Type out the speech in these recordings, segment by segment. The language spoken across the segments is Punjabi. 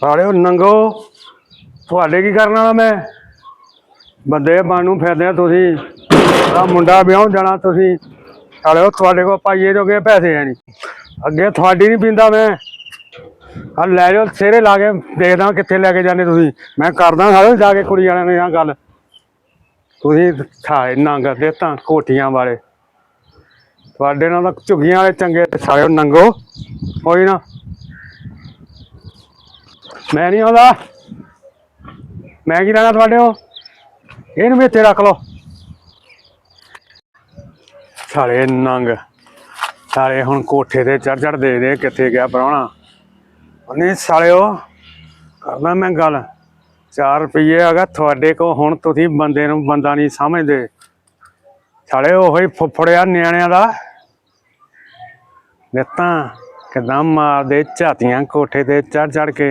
ਸਾਲਿਓ ਨੰਗੋ, ਤੁਹਾਡੇ ਕੀ ਕਰਨ ਵਾਲਾ ਮੈਂ? ਬੰਦੇ ਬਾਨੂੰ ਫਿਰਦੇ ਆ ਤੁਸੀਂ। ਆ ਮੁੰਡਾ ਵਿਆਹ ਜਾਣਾ ਤੁਸੀਂ। ਸਾਲਿਓ ਤੁਹਾਡੇ ਕੋਲ ਪਾਈਏ ਜੋਗੇ ਪੈਸੇ ਹੈ ਨਹੀਂ। ਅੱਗੇ ਤੁਹਾਡੀ ਨਹੀਂ ਪੀਂਦਾ ਮੈਂ। ਆ ਲੈ ਜਾਓ ਸਿਰੇ ਲਾ ਕੇ ਦੇਖਦਾ ਕਿੱਥੇ ਲੈ ਕੇ ਜਾਂਦੇ ਤੁਸੀਂ। ਮੈਂ ਕਰਦਾ ਸਾਲਿਓ ਜਾ ਕੇ ਕੁੜੀ ਵਾਲਿਆਂ ਨੇ ਆ ਗੱਲ। ਤੁਸੀਂ ਥਾਏ ਨੰਗ ਦੇ ਤਾਂ ਕੋਠੀਆਂ ਵਾਲੇ। ਤੁਹਾਡੇ ਨਾਲ ਤਾਂ ਝੁੱਗੀਆਂ ਵਾਲੇ ਚੰਗੇ। ਤੇ ਸਾਲਿਓ ਨੰਗੋ, ਕੋਈ ਨਾ। ਮੈਂ ਨਹੀਂ ਆਉਂਦਾ। ਮੈਂ ਕੀ ਲੈਣਾ ਤੁਹਾਡੇ ਕੋ ਇਹਨੂੰ ਵੀ ਇੱਥੇ ਰੱਖ ਲਓ। ਸਾਲੇ ਨੰਗ। ਸਾਲੇ ਹੁਣ ਕੋਠੇ ਤੇ ਚੜ ਚੜ ਦੇ ਦੇ ਕਿੱਥੇ ਗਿਆ ਪ੍ਰਾਹੁਣਾ। ਉਹਨੇ ਸਾਲਿਓ ਕਰਦਾ ਮੈਂ ਗੱਲ। 4 ਰੁਪਏ ਹੈਗਾ ਤੁਹਾਡੇ ਕੋ ਹੁਣ ਤੁਸੀਂ ਬੰਦੇ ਨੂੰ ਬੰਦਾ ਨਹੀਂ ਸਮਝਦੇ। ਸਾਲੇ ਉਹੀ ਫੁੱਫੜਿਆ ਨਿਆਣਿਆਂ ਦਾ। ਨਿੱਤਾਂ ਕਿਦਾਂ ਮਾਰਦੇ ਝਾਤੀਆਂ ਕੋਠੇ ਤੇ ਚੜ ਚੜ ਕੇ।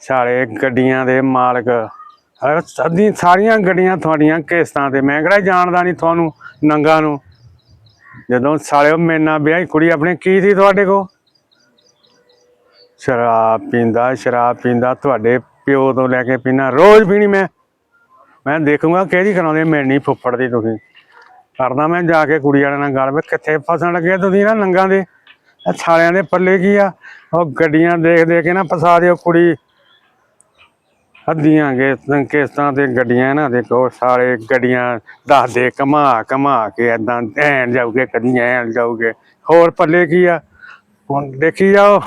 ਸਾਲੇ ਗੱਡੀਆਂ ਦੇ ਮਾਲਕ। ਅਰੇ ਸਾਰੀਆਂ ਗੱਡੀਆਂ ਤੁਹਾਡੀਆਂ ਕਿਸ਼ਤਾਂ ਤੇ। ਮੈਂ ਕਿਹੜਾ ਜਾਣਦਾ ਨਹੀਂ ਤੁਹਾਨੂੰ ਨੰਗਾ ਨੂੰ? ਜਦੋਂ ਸਾਲਿਓ ਮੇਨਾ ਵਿਆਹੀ ਕੁੜੀ ਆਪਣੇ, ਕੀ ਸੀ ਤੁਹਾਡੇ ਕੋ ਸ਼ਰਾਬ ਪੀਂਦਾ ਸ਼ਰਾਬ ਪੀਂਦਾ, ਤੁਹਾਡੇ ਪਿਓ ਤੋਂ ਲੈ ਕੇ ਪੀਣਾ ਰੋਜ਼ ਪੀਣੀ ਮੈਂ। ਮੈਂ ਦੇਖੂੰਗਾ ਕਿਹਦੀ ਕਰਾਉਂਦੇ ਮੈਨੀ ਫੁੱਫੜ ਦੀ ਤੁਸੀਂ। ਕਰਦਾ ਮੈਂ ਜਾ ਕੇ ਕੁੜੀ ਵਾਲਿਆਂ ਨਾਲ ਗੱਲ, ਵੀ ਕਿੱਥੇ ਫਸਣ ਲੱਗੇ ਤੁਸੀਂ ਨਾ ਨੰਗਾ ਦੇ? ਸਾਲਿਆਂ ਦੇ ਪੱਲੇ ਕੀ ਆ? ਉਹ ਗੱਡੀਆਂ ਦੇਖ ਦੇਖ ਕੇ ਨਾ ਫਸਾ ਦਿਓ ਕੁੜੀ। ਅੱਧੀਆਂ ਗੇ ਕਿਸ਼ਤਾਂ ਤੇ ਗੱਡੀਆਂ ਨਾ ਦੇਖੋ ਸਾਰੇ ਗੱਡੀਆਂ ਦੱਸਦੇ ਕਮਾ ਕਮਾ ਕੇ ਏਦਾਂ ਐਨ ਜਾਊਗੇ, ਕਦੀ ਐਨ ਜਾਊਗੇ। ਹੋਰ ਪੱਲੇ ਕੀ ਆ? ਹੁਣ ਦੇਖੀ ਜਾਓ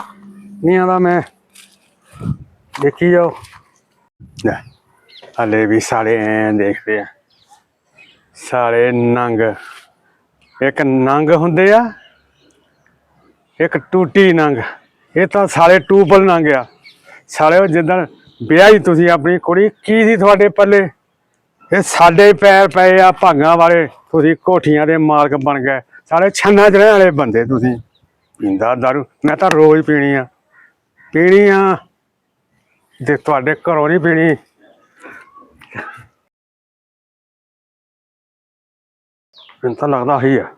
ਨਹੀਂ ਆਉਂਦਾ ਮੈਂ। ਦੇਖੀ ਜਾਓ। ਲੈ, ਹਲੇ ਵੀ ਸਾਰੇ ਐਂ ਦੇਖਦੇ ਆ। ਸਾਰੇ ਨੰਗ। ਇੱਕ ਨੰਗ ਹੁੰਦੇ ਆ, ਇੱਕ ਟੂਟੀ ਨੰਗ। ਇਹ ਤਾਂ ਸਾਰੇ ਟੂਬਲ ਨੰਗ ਆ। ਸਾਰੇ ਉਹ ਜਿੱਦਣ ਵਿਆਹੀ ਤੁਸੀਂ ਆਪਣੀ ਕੁੜੀ, ਕੀ ਸੀ ਤੁਹਾਡੇ ਪੱਲੇ? ਇਹ ਸਾਡੇ ਪੈਰ ਪਏ ਆ ਭਾਗਾਂ ਵਾਲੇ, ਤੁਸੀਂ ਕੋਠੀਆਂ ਦੇ ਮਾਲਕ ਬਣ ਗਏ। ਸਾਰੇ ਛੰਨਾ ਜਿਹੜੇ ਵਾਲੇ ਬੰਦੇ ਤੁਸੀਂ। ਪੀਂਦਾ ਦਾਰੂ, ਮੈਂ ਤਾਂ ਰੋਜ਼ ਪੀਣੀ ਆ। ਪੀਣੀ ਆ। ਤੇ ਤੁਹਾਡੇ ਘਰੋਂ ਨਹੀਂ ਪੀਣੀ। ਮੈਨੂੰ ਤਾਂ ਲੱਗਦਾ ਹੀ ਆ।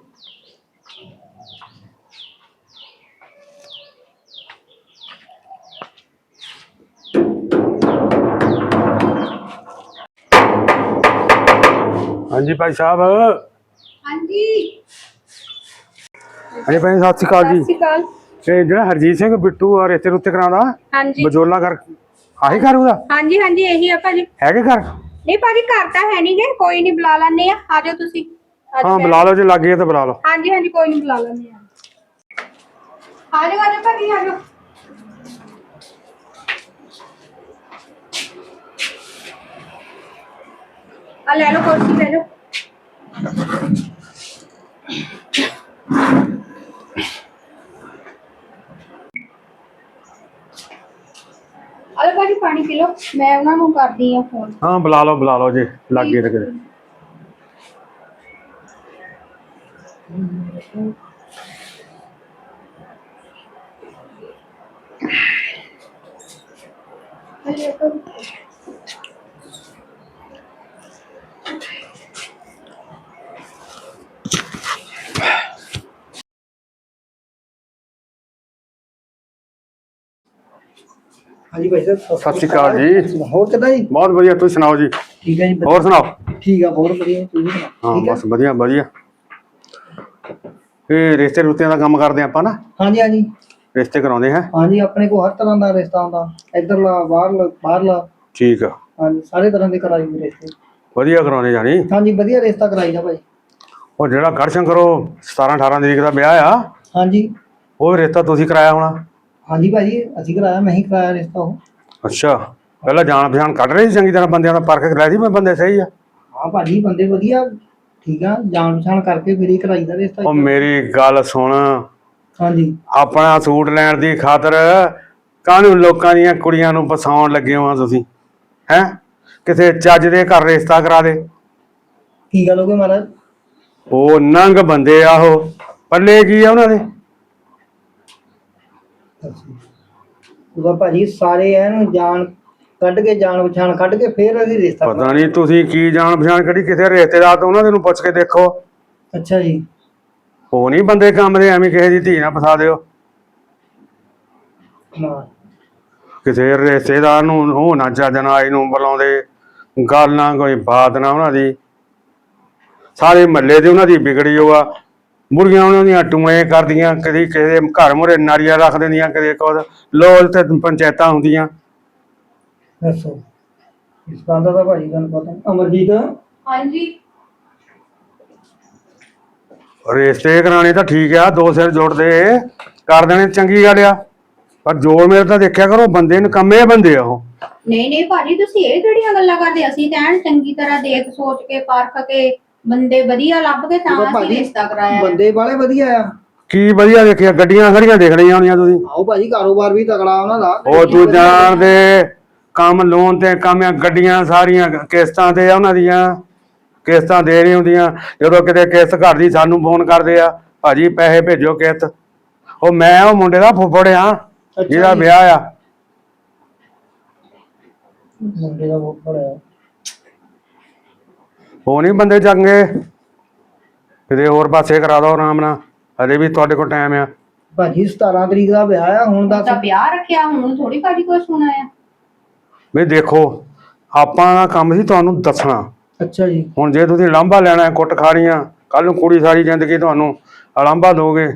ਹਾਂਜੀ ਭਾਈ ਸਾਹਿਬ। ਹਾਂਜੀ। ਹਾਂਜੀ ਭਾਈ ਸਤਿ ਸ਼੍ਰੀ ਅਕਾਲ ਸਤਿ ਜੀ ਸ਼੍ਰੀ ਅਕਾਲ। ਇਹ ਜਿਹੜਾ ਹਰਜੀਤ ਸਿੰਘ ਬਿੱਟੂ ਆ ਰੇਤੇ ਰੁੱਤੇ ਕਰਾਉਂਦਾ ਹਾਂਜੀ। ਬਜੋਲਾ ਕਰ ਆਹੀ ਕਰ ਉਹਦਾ? ਹਾਂਜੀ ਹਾਂਜੀ ਇਹੀ ਆ ਭਾਜੀ। ਹੈਗੇ ਘਰ? ਨਹੀਂ ਭਾਜੀ ਘਰ ਤਾਂ ਹੈ ਨਹੀਂ ਗੇ ਕੋਈ ਨਹੀਂ ਬੁਲਾ ਲੈਣੇ ਆ ਆ ਜਾਓ ਤੁਸੀਂ। ਆ ਜਾਓ ਹਾਂ ਬੁਲਾ ਲਓ ਜੇ ਲੱਗੇ ਤਾਂ ਬੁਲਾ ਲਓ। ਹਾਂਜੀ ਹਾਂਜੀ ਕੋਈ ਨਹੀਂ ਬੁਲਾ ਲੈਣੇ ਆ। ਆ ਜਾਓ ਆ ਜਾਓ ਭਾਜੀ ਆ ਜਾਓ। ਆ ਲੈ ਲਓ ਕੁਰਸੀ ਲੈ ਲਓ। ਲਓ ਭਾਜੀ ਪਾਣੀ ਪੀ ਲਓ। ਮੈਂ ਉਹਨਾਂ ਨੂੰ ਕਰਦੀ ਆ ਫੋਨ ਹਾਂ ਬੁਲਾ ਲਓ ਬੁਲਾ ਲਓ ਜੇ ਲੱਗੇ ਤਾਂ ਕਿਤੇ ਹਾਂਜੀ ਭਾਈ ਸਾਹਿਬ ਸਤਿ ਸ਼੍ਰੀ ਅਕਾਲ ਜੀ। ਹੋਰ ਕਿੱਦਾਂ ਜੀ? ਬਹੁਤ ਵਧੀਆ ਤੁਸੀਂ ਸੁਣਾਓ ਜੀ? ਠੀਕ ਹੈ ਜੀ ਹੋਰ ਸੁਣਾਓ? ਠੀਕ ਆ ਬਹੁਤ ਵਧੀਆ ਤੁਸੀਂ ਸੁਣਾਓ? ਹਾਂ ਬਸ ਵਧੀਆ ਵਧੀਆ। ਇਹ ਰਿਸ਼ਤੇ ਰੁੱਤਿਆਂ ਦਾ ਕੰਮ ਕਰਦੇ ਆਪਾਂ ਨਾ? ਹਾਂਜੀ ਹਾਂਜੀ। ਰਿਸ਼ਤੇ ਕਰਾਉਂਦੇ ਹੈ ਹਾਂਜੀ ਆਪਣੇ ਕੋਲ ਹਰ ਤਰ੍ਹਾਂ ਦਾ ਰਿਸ਼ਤਾ ਹੁੰਦਾ ਇੱਧਰਲਾ ਬਾਹਰਲਾ ਬਾਹਰਲਾ। ਠੀਕ ਆ। ਹਾਂਜੀ ਸਾਰੇ ਤਰ੍ਹਾਂ ਦੇ ਕਰਾਈ ਦੇ ਰਿਸ਼ਤੇ। ਵਧੀਆ ਕਰਾਉਂਦੇ ਜਾਣੀ ਹਾਂਜੀ ਵਧੀਆ ਰਿਸ਼ਤਾ ਕਰਾਈਦਾ ਭਾਈ। ਉਹ ਜਿਹੜਾ ਗੜਸ਼ੰਕਰ ਕਰੋ 17 18 ਤਰੀਕ ਦਾ ਵਿਆਹ ਆ ਹਾਂਜੀ। ਉਹ ਰਿਸ਼ਤਾ ਤੁਸੀਂ ਕਰਾਇਆ ਹੋਣਾ? ਹਾਂਜੀ ਭਾਜੀ ਅਸੀਂ ਕਰਾਇਆ ਮੈਂ ਹੀ ਕਰਾਇਆ ਰਿਸ਼ਤਾ ਉਹ। ਅੱਛਾ ਪਹਿਲਾਂ ਜਾਣ ਪਛਾਣ ਕੱਢ ਰਹੀ ਸੀ ਚੰਗੀ ਤਰ੍ਹਾਂ ਬੰਦਿਆਂ ਦਾ ਪਰਖ ਕਰਾਈ ਸੀ ਮੈਂ ਬੰਦੇ ਸਹੀ ਆ? ਹਾਂ ਭਾਜੀ ਬੰਦੇ ਵਧੀਆ ਠੀਕ ਆ ਜਾਣ ਪਛਾਣ ਕਰਕੇ ਫਿਰ ਹੀ ਕਰਾਈਦਾ ਰਿਸ਼ਤਾ ਉਹ ਮੇਰੀ ਗੱਲ ਸੁਣ। ਹਾਂਜੀ। ਆਪਣਾ ਸੂਟ ਲੈਣ ਦੀ ਖਾਤਰ ਕਾਹਨੂੰ ਲੋਕਾਂ ਦੀਆਂ ਕੁੜੀਆਂ ਨੂੰ ਫਸਾਉਣ ਲੱਗੇ ਹੋ ਆ ਤੁਸੀਂ? ਹੈ? ਕਿਸੇ ਚੱਜ ਦੇ ਘਰ ਰਿਸ਼ਤਾ ਕਰਾ ਦੇ। ਕੀ ਗੱਲ ਹੋ ਗਈ ਮਹਾਰਾਜ? ਉਹ ਨੰਗ ਬੰਦੇ ਆ ਉਹ। ਪੱਲੇ ਕੀ ਆ ਉਹਨਾਂ ਦੇ? ਉਹਦਾ ਭਾਜੀ ਸਾਰੇ ਐਨ ਜਾਣ ਕੱਢ ਕੇ ਜਾਣ ਪਛਾਣ ਕੱਢ ਕੇ ਫਿਰ ਅਸੀਂ ਰਿਸ਼ਤਾ ਪਤਾ ਨਹੀਂ ਤੁਸੀਂ ਕੀ ਜਾਣ ਪਛਾਣ ਕਰੀ ਕਿਸੇ ਰਿਸ਼ਤੇਦਾਰ ਤੋਂ ਉਹਨਾਂ ਦੇ ਨੂੰ ਪੁੱਛ ਕੇ ਦੇਖੋ। ਅੱਛਾ ਜੀ। ਉਹ ਨਹੀਂ ਬੰਦੇ ਕੰਮ ਦੇ ਐਵੇਂ ਕਿਸੇ ਦੀ ਧੀ ਨਾ ਫਸਾ ਦਿਓ। ਹਾਂ ਕਿਸੇ ਰਿਸ਼ਤੇਦਾਰ ਨੂੰ ਉਹ ਨਾ ਨਾਲ ਆਈ ਨੂੰ ਬੁਲਾਉਂਦੇ ਗੱਲ ਨਾ ਕੋਈ ਬਾਤ ਨਾ ਉਹਨਾਂ ਦੀ। ਸਾਰੇ ਮਹੱਲੇ ਦੇ ਉਹਨਾਂ ਦੀ ਵਿਗੜੀ ਹੋਆ। ਬੁੜੀਆਂ ਉਹਨਾਂ ਦੀਆਂ ਟੂਏ ਕਰਦੀਆਂ ਕਦੀ ਕਿਸੇ ਦੇ ਘਰ ਮੁਰੇ ਨਾਰੀਆਂ ਰੱਖ ਦਿੰਦੀਆਂ ਕਦੇ ਕੁਝ ਲੋਜ ਤੇ ਪੰਚਾਇਤਾਂ ਹੁੰਦੀਆਂ। ਦੱਸੋ। ਇਸ ਗੱਲ ਦਾ ਤਾਂ ਭਾਜੀ ਤੁਹਾਨੂੰ ਪਤਾ ਅਮਰਜੀਤ? ਹਾਂਜੀ। ਰਿਸ਼ਤੇ ਕਰਾਣੇ ਤਾਂ ਠੀਕ ਆ ਦੋ ਸਿਰ ਜੋੜਦੇ। ਕਰ ਦੇਣੇ ਚੰਗੀ ਗੱਲ ਆ। ਪਰ ਜੋੜ ਮੇਰੇ ਤਾਂ ਦੇਖਿਆ ਕਰੋ ਬੰਦੇ ਨਕੰਮੇ ਬੰਦੇ ਆ ਉਹ। ਨਹੀਂ ਨਹੀਂ ਭਾਜੀ ਤੁਸੀਂ ਇਹ ਕਿਹੜੀਆਂ ਗੱਲਾਂ ਕਰਦੇ? ਅਸੀਂ ਤਾਂ ਐਨ ਚੰਗੀ ਤਰ੍ਹਾਂ ਦੇਖ ਸੋਚ ਕੇ ਪਰਖ ਕੇ ਬੰਦੇ ਵਧੀਆ ਲੱਭ ਕੇ ਤਾਂ ਅਸੀਂ ਭਾਜੀ ਰਿਸ਼ਤਾ ਕਰਾਇਆ। ਬੰਦੇ ਵਾਲੇ ਵਧੀਆ ਆ। ਕੀ ਵਧੀਆ ਦੇਖਿਆ ਗੱਡੀਆਂ ਖੜੀਆਂ ਦੇਖ ਲਈਆਂ ਹੋਣੀਆਂ ਤੁਸੀਂ। ਆਓ ਭਾਜੀ ਕਾਰੋਬਾਰ ਵੀ ਤਗੜਾ ਉਹਨਾਂ ਦਾ। ਉਹ ਤੂੰ ਜਾਣਦੇ ਕੰਮ ਲੋਨ ਤੇ ਕੰਮ ਆ ਗੱਡੀਆਂ ਸਾਰੀਆਂ ਕਿਸ਼ਤਾਂ ਤੇ ਆ ਉਹਨਾਂ ਦੀਆਂ। ਕਿਸ਼ਤਾਂ ਦੇ ਰਹੀ ਹੁੰਦੀਆਂ। ਜਦੋਂ ਕਿਤੇ ਕਿਸ਼ਤ ਘਰ ਦੀ ਸਾਨੂੰ ਫੋਨ ਕਰਦੇ ਆ ਭਾਜੀ ਪੈਸੇ ਭੇਜੋ ਕਿਸ਼ਤ। ਉਹ ਮੈਂ ਉਹ ਮੁੰਡੇ ਦਾ ਫੁੱਫੜ ਆ ਜਿਹਦਾ ਜੀ। ਵਿਆਹ ਆ। ਮੁੰਡੇ ਦਾ ਬਹੁਤ ਬੜਾ ਉਹ ਨਹੀਂ ਬੰਦੇ ਚੰਗੇ। ਕਿਤੇ ਹੋਰ ਪਾਸੇ ਕਰਾ ਦੋ ਆਰਾਮ ਨਾਲ। ਹਲੇ ਵੀ ਤੁਹਾਡੇ ਕੋਲ ਟਾਈਮ ਆ। ਭਾਜੀ 17 ਤਰੀਕ ਦਾ ਵਿਆਹ ਆ ਹੁਣ ਦੱਸ। ਤਾਂ ਵਿਆਹ ਰੱਖਿਆ ਹੁਣ ਥੋੜੀ ਭਾਜੀ ਕੋਈ ਸੁਣਾ ਆ। ਵੀ ਦੇਖੋ ਆਪਾਂ ਦਾ ਕੰਮ ਸੀ ਤੁਹਾਨੂੰ ਦੱਸਣਾ। ਅੱਛਾ ਜੀ। ਹੁਣ ਜੇ ਤੁਸੀਂ ਲਾਂਭਾ ਲੈਣਾ ਹੈ, ਕੁੱਟ ਖਾਣੀਆਂ ਕੱਲ ਨੂੰ ਕੁੜੀ ਸਾਰੀ ਜ਼ਿੰਦਗੀ ਤੁਹਾਨੂੰ ਲਾਂਭਾ ਦੋਗੇ।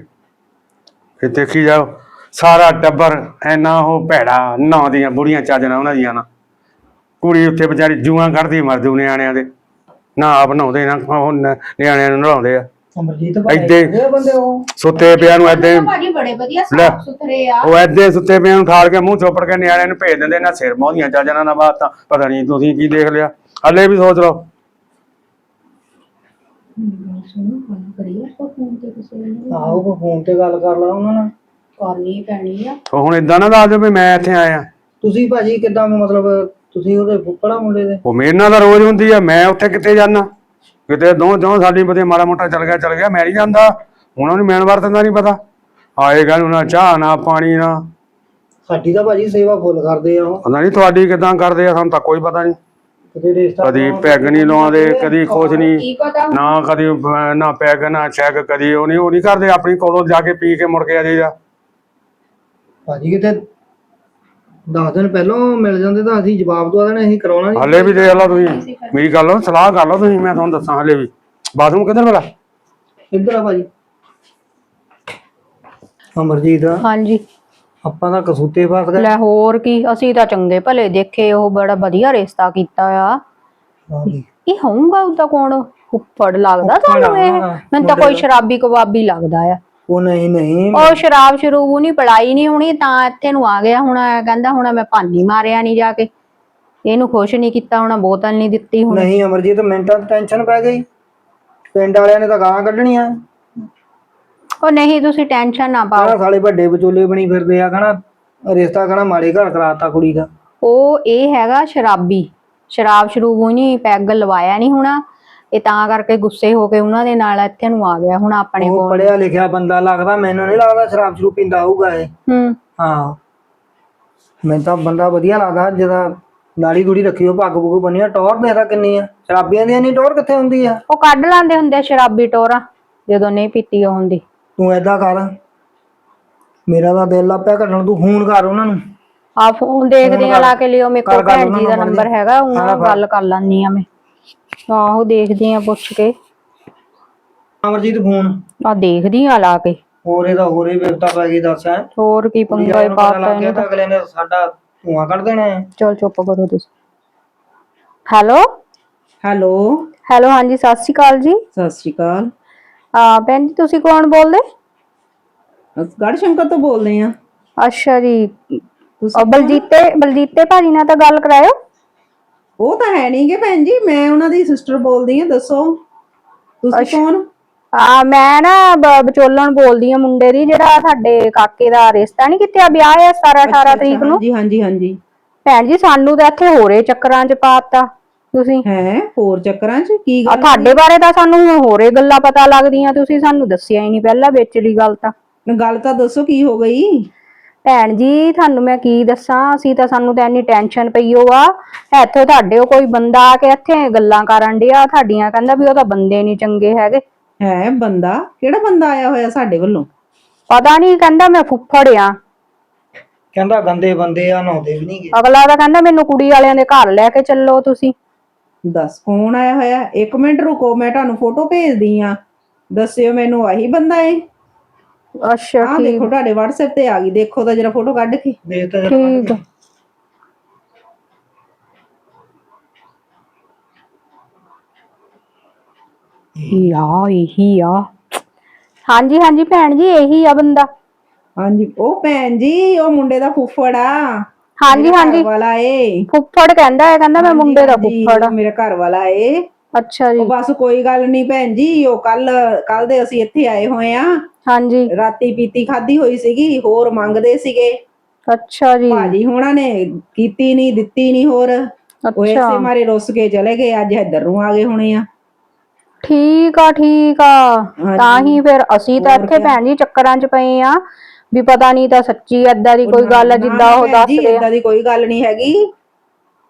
ਫਿਰ ਦੇਖੀ ਜਾਓ ਸਾਰਾ ਟੱਬਰ ਐਨਾ ਉਹ ਭੈੜਾ ਨਾਂ ਦੀਆਂ ਬੁੜੀਆਂ ਚੱਜਣਾ ਉਹਨਾਂ ਦੀਆਂ ਨਾ। ਕੁੜੀ ਉੱਥੇ ਵਿਚਾਰੀ ਜੂਆਂ ਕੱਢਦੀ ਮਰ ਜੂ ਨਿਆਣਿਆਂ ਦੇ। ਨਾ ਆਪ ਨਹਾਉਂਦੇ ਨਾ ਉਹ ਨ- ਨਿਆਣਿਆਂ ਨੂੰ ਨਹਾਉਂਦੇ ਆ। ਅਮਰਜੀਤ ਭਾਈ ਏਦਾਂ ਹੀ। ਇਹ ਬੰਦੇ ਉਹ? ਸੁੱਤੇ ਪਿਆ ਨੂੰ ਐਦਾਂ ਭਾਜੀ ਬੜੇ ਵਧੀਆ ਲੈ। ਸਾਫ਼ ਸੁਥਰੇ ਆ। ਉਹ ਐਦੇ ਸੁੱਤੇ ਪਿਆ ਨੂੰ ਠਾਲ ਕੇ ਮੂੰਹ ਚੋਪੜ ਕੇ ਨਿਆਣਿਆਂ ਨੂੰ ਭੇਜ ਦਿੰਦੇ ਨਾ ਸਿਰ ਮੋਹਦੀਆਂ ਚੱਜਣਾ ਨਾ ਬਾਤ ਤਾਂ ਪਤਾ ਨਹੀਂ ਤੁਸੀਂ ਕੀ ਦੇਖ ਲਿਆ। ਹਲੇ ਵੀ ਸੋਚ ਲਓ। ਸੁਣੋ ਗੱਲ ਕਰੀਏ ਆਪਾਂ ਫੋਨ ਤੇ ਕਿਸੇ ਨੂੰ ਆਓ ਕੋ ਫੋਨ ਤੇ ਗੱਲ ਕਰ ਲਾ ਉਹਨਾਂ ਨਾਲ। ਕਰਨੀ ਪੈਣੀ ਆ। ਉਹ ਹੁਣ ਇਦਾਂ ਨਾ ਦੱਸ ਦਿਓ ਵੀ ਮੈਂ ਇੱਥੇ ਆਇਆ। ਤੁਸੀਂ ਭਾਜੀ ਕਿਦਾਂ ਮਤਲਬ ਤੁਸੀਂ ਉਹਦੇ ਫੁੱਫੜਾ ਮੁੰਡੇ ਦੇ? ਉਹ ਮੇਰੇ ਨਾਲ ਤਾਂ ਰੋਜ਼ ਹੁੰਦੀ ਆ ਮੈਂ ਉੱਥੇ ਕਿੱਥੇ ਜਾਣਾ ਕਿਤੇ ਦੋ ਦੋ ਸਾਡੀ ਬਦੇ ਮਾੜਾ ਮੋਟਾ ਚੱਲ ਗਿਆ ਚੱਲ ਗਿਆ ਮੈਂ ਨਹੀਂ ਜਾਂਦਾ। ਉਹਨਾਂ ਨੂੰ ਮੈਨ ਵਰਤਨ ਦਾ ਨਹੀਂ ਪਤਾ। ਆਏਗਾ ਨੂੰ ਨਾ ਚਾਹ ਨਾ ਪਾਣੀ ਨਾ। ਸਾਡੀ ਤਾਂ ਭਾਜੀ ਸੇਵਾ ਫੁੱਲ ਕਰਦੇ ਆ ਉਹ। ਪਤਾ ਨਹੀਂ ਤੁਹਾਡੀ ਕਿਦਾਂ ਕਰਦੇ ਆ ਸਾਨੂੰ ਤਾਂ ਕੋਈ ਪਤਾ ਨਹੀਂ ਕਿਤੇ ਰਿਸ਼ਤਾ ਕਦੀ ਪੈਗ ਨਹੀਂ ਲਾਉਂਦੇ ਕਦੀ ਕੁਛ ਨਹੀਂ ਕੀ ਪਤਾ ਨਾ ਕਦੀ ਅਹ, ਨਾ ਪੈਗ ਨਾ ਚੈੱਕ ਕਦੀ ਉਹ ਨਹੀਂ ਉਹ ਨਹੀਂ ਕਰਦੇ ਆਪਣੀ ਕੋਲੋਂ ਜਾ ਕੇ ਪੀ ਕੇ ਮੁੜ ਕੇ ਆ ਜਾਈਦਾ। ਭਾਜੀ ਕਿਤੇ 10 ਦਿਨ ਪਹਿਲਾਂ ਮਿਲ ਜਾਂਦੇ ਤਾਂ ਅਸੀਂ ਜਵਾਬ ਦਵਾ ਦੇਣਾ ਅਸੀਂ ਕਰਾਉਣਾ ਨਹੀਂ। ਹਲੇ ਵੀ ਦੇਖ ਲਓ ਤੁਸੀਂ ਮੇਰੀ ਗੱਲ ਸਲਾਹ ਕਰ ਲਓ ਤੁਸੀਂ ਮੈਂ ਤੁਹਾਨੂੰ ਦੱਸਾਂ ਹਲੇ ਵੀ। ਬਾਥਰੂਮ ਕਿੱਧਰ ਮੇਰਾ ਇੱਧਰ ਆ ਭਾਜੀ। ਅਮਰਜੀਤ ਹਾਂਜੀ। ਆਪਾਂ ਤਾਂ ਕਸੂਤੇ ਫਸ ਗਏ। ਲੈ ਹੋਰ ਕੀ ਅਸੀਂ ਤਾਂ ਚੰਗੇ ਭਲੇ ਦੇਖੇ ਉਹ ਬੜਾ ਵਧੀਆ ਰਿਸ਼ਤਾ ਕੀਤਾ ਆ। ਹਾਂਜੀ ਇਹ ਹੋਊਗਾ ਉਹਦਾ ਕੌਣ? ਉੱਪੜ ਲੱਗਦਾ ਤੁਹਾਨੂੰ ਇਹ? ਮੈਨੂੰ ਤਾਂ ਕੋਈ ਸ਼ਰਾਬੀ ਕਬਾਬੀ ਲੱਗਦਾ ਆ। ਉਹ ਨਹੀਂ ਨਹੀਂ ਉਹ ਸ਼ਰਾਬ ਸ਼ਰੂਬ ਨਹੀਂ ਪੜਾਈ ਨਹੀਂ ਹੋਣੀ ਤਾਂ ਇੱਥੇ ਨੂੰ ਆ ਗਿਆ ਹੁਣ ਕਹਿੰਦਾ ਹੁਣ ਮੈਂ ਭਾਨੀ ਮਾਰਿਆ ਨਹੀਂ ਜਾ ਕੇ। ਇਹਨੂੰ ਖੁਸ਼ ਨਹੀਂ ਕੀਤਾ ਹੁਣ ਬੋਤਲ ਨਹੀਂ ਦਿੱਤੀ ਹੁਣ। ਨਹੀਂ ਅਮਰਜੀਤ ਮਿੰਟਾਂ ਟੈਨਸ਼ਨ ਪੈ ਗਈ। ਪਿੰਡ ਵਾਲਿਆਂ ਨੇ ਤਾਂ ਗਾਲਾਂ ਕੱਢਣੀਆਂ। ਉਹ ਨਹੀਂ ਤੁਸੀਂ ਟੈਨਸ਼ਨ ਨਾ ਪਾਓ। ਕਹਣਾ ਸਾਲੇ ਵੱਡੇ ਵਿਚੋਲੇ ਬਣੀ ਫਿਰਦੇ ਆ ਕਹਣਾ ਰਿਸ਼ਤਾ ਕਹਣਾ ਮਾੜੇ ਘਰ ਕਰਾਤਾ ਕੁੜੀ ਦਾ। ਉਹ ਇਹ ਹੈਗਾ ਸ਼ਰਾਬੀ। ਸ਼ਰਾਬ ਸ਼ਰੂਬ ਨਹੀਂ ਪੈਗ ਲਵਾਇਆ ਨਹੀਂ ਹੋਣਾ। ਇਹ ਤਾਂ ਕਰਕੇ ਗੁੱਸੇ ਹੋ ਕੇ ਉਹਨਾਂ ਦੇ ਨਾਲ ਇੱਥੇ ਨੂੰ ਆ ਗਿਆ ਹੁਣ ਆਪਣੇ ਉਹ ਕੋਲ। ਪੜਿਆ ਲਿਖਿਆ ਬੰਦਾ ਲੱਗਦਾ ਮੈਨੂੰ ਨਹੀਂ ਲੱਗਦਾ ਸ਼ਰਾਬ ਸ਼ਰੂ ਪੀਂਦਾ ਹੋਊਗਾ ਇਹ। ਹੂੰ। ਹਾਂ। ਮੈਨੂੰ ਤਾਂ ਬੰਦਾ ਵਧੀਆ ਲੱਗਦਾ ਜਿਹਦਾ ਨਾੜੀ ਦੂੜੀ ਰੱਖੀ ਉਹ ਪੱਗ ਪੁੱਗ ਬੰਨਿਆ ਟੌਰ ਦੇਖਦਾ ਕਿੰਨੀ ਆ। ਸ਼ਰਾਬੀਆਂ ਦੀ ਨਹੀਂ ਟੌਰ ਕਿੱਥੇ ਹੁੰਦੀ ਆ? ਉਹ ਕੱਢ ਲਾਂਦੇ ਹੁੰਦੇ ਆ ਸ਼ਰਾਬੀ ਟੋਰਾ ਜਦੋਂ ਨਹੀਂ ਪੀਤੀ ਉਹ ਹੁੰਦੀ। ਤੂੰ ਏਦਾਂ ਕਰ ਮੇਰਾ ਤਾਂ ਦਿਲ ਲੱਪਿਆ ਘਟਣ ਤੂੰ ਫੋਨ ਕਰ ਉਹਨਾਂ ਨੂੰ। ਆ ਫੋਨ ਦੇਖਦੇ ਆ ਲਾ ਕੇ ਲਿਓ ਮੇਰੇ ਕੋਲ ਭੈਣ ਜੀ ਦਾ ਨੰਬਰ ਹੈਗਾ ਉਹਨਾਂ ਨਾਲ ਗੱਲ ਕਰ ਲੈਣੀ ਆ ਮੈਂ। ਆਹੋ ਦੇਖਦੀ ਆ ਪੁੱਛ ਕੇ। ਅਮਰਜੀਤ ਫੋਨ। ਆ ਦੇਖਦੀ ਆ ਲਾ ਕੇ। ਹੋਰ ਇਹਦਾ ਹੋਰੇ ਵਿਵਤਾ ਪੈ ਗਈ ਦੱਸ ਹੈ। ਹੋਰ ਕੀ ਪੰਗਾ ਹੀ ਪਤਾ ਇਹਨੇ ਤਾਂ। ਅਗਲੇ ਨੇ ਸਾਡਾ ਧੂਆਂ ਕੱਢ ਦੇਣਾ ਹੈ। ਚਲ ਚੁੱਪ ਕਰੋ ਤੁਸੀਂ। ਹੈਲੋ? ਹੈਲੋ? ਹੈਲੋ ਹਾਂਜੀ ਸਤਿ ਸ਼੍ਰੀ ਅਕਾਲ ਜੀ। ਸਤਿ ਸ਼੍ਰੀ ਅਕਾਲ। ਆ ਭੈਣ ਜੀ ਤੁਸੀਂ ਕੌਣ ਬੋਲਦੇ? ਅਸੀਂ ਗੜ ਸ਼ੰਕਰ ਤੋਂ ਬੋਲਦੇ ਆ ਅੱਛਾ ਜੀ। ਬਲਜੀਤੇ ਬਲਜੀਤੇ ਭਾਜੀ ਨਾਲ ਤਾਂ ਗੱਲ ਕਰਾਇਓ। ਉਹ ਤਾਂ ਹੈ ਨਹੀਂਗੇ ਭੈਣ ਜੀ ਮੈਂ ਉਹਨਾਂ ਦੀ ਸਿਸਟਰ ਬੋਲਦੀ ਆ ਦੱਸੋ। ਤੁਸੀਂ ਕੌਣ? ਆ ਮੈਂ ਨਾ ਬ- ਵਿਚੋਲਣ ਬੋਲਦੀ ਆ ਮੁੰਡੇ ਦੀ ਜਿਹੜਾ ਤੁਹਾਡੇ ਕਾਕੇ ਦਾ ਰਿਸ਼ਤਾ ਨਹੀਂ ਕਿਤੇ ਵਿਆਹ ਹੈ 17 18 ਤਰੀਕ ਨੂੰ। ਹਾਂਜੀ ਹਾਂਜੀ ਹਾਂਜੀ। ਭੈਣ ਜੀ ਸਾਨੂੰ ਤਾਂ ਇੱਥੇ ਹੋਰੇ ਚੱਕਰਾਂ 'ਚ ਪਾਤਾ ਤੁਸੀਂ। ਹੈ ਹੋਰ ਚੱਕਰਾਂ 'ਚ? ਕੀ ਆ ਗੱਲ ਤੁਹਾਡੇ ਬਾਰੇ ਤਾਂ ਸਾਨੂੰ ਹੋਰੇ ਗੱਲਾਂ ਪਤਾ ਲੱਗਦੀਆਂ ਤੁਸੀਂ ਸਾਨੂੰ ਦੱਸਿਆ ਹੀ ਨਹੀਂ ਪਹਿਲਾਂ ਵਿਚਲੀ ਗੱਲ ਤਾਂ। ਗੱਲ ਤਾਂ ਦੱਸੋ ਕੀ ਹੋ ਗਈ? ਭੈਣ ਜੀ ਤੁਹਾਨੂੰ ਮੈਂ ਕੀ ਦੱਸਾਂ? ਅਸੀਂ ਤਾਂ ਸਾਨੂੰ ਤਾਂ ਇੰਨੀ ਟੈਨਸ਼ਨ ਪਈ ਓ ਆ। ਇੱਥੇ ਤੁਹਾਡੇ ਕੋਈ ਬੰਦਾ ਆ ਕੇ ਇੱਥੇ ਗੱਲਾਂ ਕਰਨ ਡਿਆ ਤੁਹਾਡੀਆਂ ਕਹਿੰਦਾ ਵੀ ਉਹ ਤਾਂ ਬੰਦੇ ਨਹੀਂ ਚੰਗੇ ਹੈਗੇ। ਹੈ ਬੰਦਾ? ਕਿਹੜਾ ਬੰਦਾ ਆਇਆ ਹੋਇਆ ਸਾਡੇ ਵੱਲੋਂ? ਪਤਾ ਨਹੀਂ ਕਹਿੰਦਾ ਮੈਂ ਫੁੱਫੜ ਆ। ਕਹਿੰਦਾ ਗੰਦੇ ਬੰਦੇ ਆ ਨਹਾਉਂਦੇ ਵੀ ਨਹੀਂ ਗੇ। ਅਗਲਾ ਤਾਂ ਕਹਿੰਦਾ ਮੈਨੂੰ ਕੁੜੀ ਵਾਲਿਆਂ ਦੇ ਘਰ ਲੈ ਕੇ ਚੱਲੋ ਤੁਸੀਂ। ਦੱਸ ਕੌਣ ਆਇਆ ਹੋਇਆ? ਇੱਕ ਮਿੰਟ ਰੁਕੋ ਮੈਂ ਤੁਹਾਨੂੰ ਫੋਟੋ ਭੇਜਦੀ ਆ। ਦੱਸਿਓ ਮੈਨੂੰ ਆਹੀ ਬੰਦਾ ਏ। ਅੱਛਾ ਠੀਕ ਦੇਖੋ ਤੁਹਾਡੇ WhatsApp ਤੇ ਆ ਗਈ। ਦੇਖੋ ਤਾਂ ਜਰਾ ਫੋਟੋ ਕੱਢ ਕੇ। ਦੇਖ ਤਾਂ ਠੀਕ ਆ। ਇਹੀ ਆ ਇਹੀ ਆ। ਹਾਂਜੀ ਹਾਂਜੀ ਭੈਣ ਜੀ ਇਹੀ ਆ ਬੰਦਾ। ਹਾਂਜੀ ਉਹ ਭੈਣ ਜੀ ਉਹ ਮੁੰਡੇ ਦਾ ਫੁੱਫੜ ਆ। ਹਾਂਜੀ ਮੇਰਾ ਹਾਂਜੀ। ਘਰ ਵਾਲਾ ਏ। ਫੁੱਫੜ ਕਹਿੰਦਾ ਹੈ ਕਹਿੰਦਾ ਮੈਂ ਮੁੰਡੇ ਦਾ ਹਾਂਜੀ, ਫੁੱਫੜ ਆ। ਮੇਰਾ ਘਰ ਵਾਲਾ ਏ। ਅੱਛਾ ਜੀ। ਉਹ ਬਸ ਕੋਈ ਗੱਲ ਨਹੀਂ ਭੈਣ ਜੀ ਉਹ ਕੱਲ ਕੱਲ ਦੇ ਅਸੀਂ ਇੱਥੇ ਆਏ ਹੋਏ ਆ। ਹਾਂਜੀ। ਰਾਤੀ ਪੀਤੀ ਖਾਦੀ ਹੋਈ ਸੀਗੀ ਹੋਰ ਮੰਗਦੇ ਸੀਗੇ। ਅੱਛਾ ਜੀ। ਭਾਜੀ ਹੋਣਾ ਨੇ ਕੀਤੀ ਨਹੀਂ ਦਿੱਤੀ ਨਹੀਂ ਹੋਰ। ਉਹ ਅੱਛਾ। ਮਾਰੇ ਰੁੱਸ ਕੇ ਚਲੇ ਗਏ ਅੱਜ ਇੱਧਰ ਨੂੰ ਆ ਗਏ ਹੋਣੇ ਆ। ਠੀਕ ਆ ਠੀਕ ਆ। ਤਾਂ ਹੀ ਫਿਰ ਅਸੀਂ ਤਾਂ ਇੱਥੇ ਭੈਣ ਜੀ ਚੱਕਰਾਂ 'ਚ ਪਏ ਆ ਵੀ ਪਤਾ ਨਹੀਂ ਤਾਂ ਸੱਚੀ ਏਦਾਂ ਦੀ ਕੋਈ ਗੱਲ ਆ ਜਿੱਦਾਂ ਉਹ ਦੱਸਦੇ ਆ ਇਦਾਂ ਦੀ ਕੋਈ ਗੱਲ ਨਹੀਂ ਹੈਗੀ।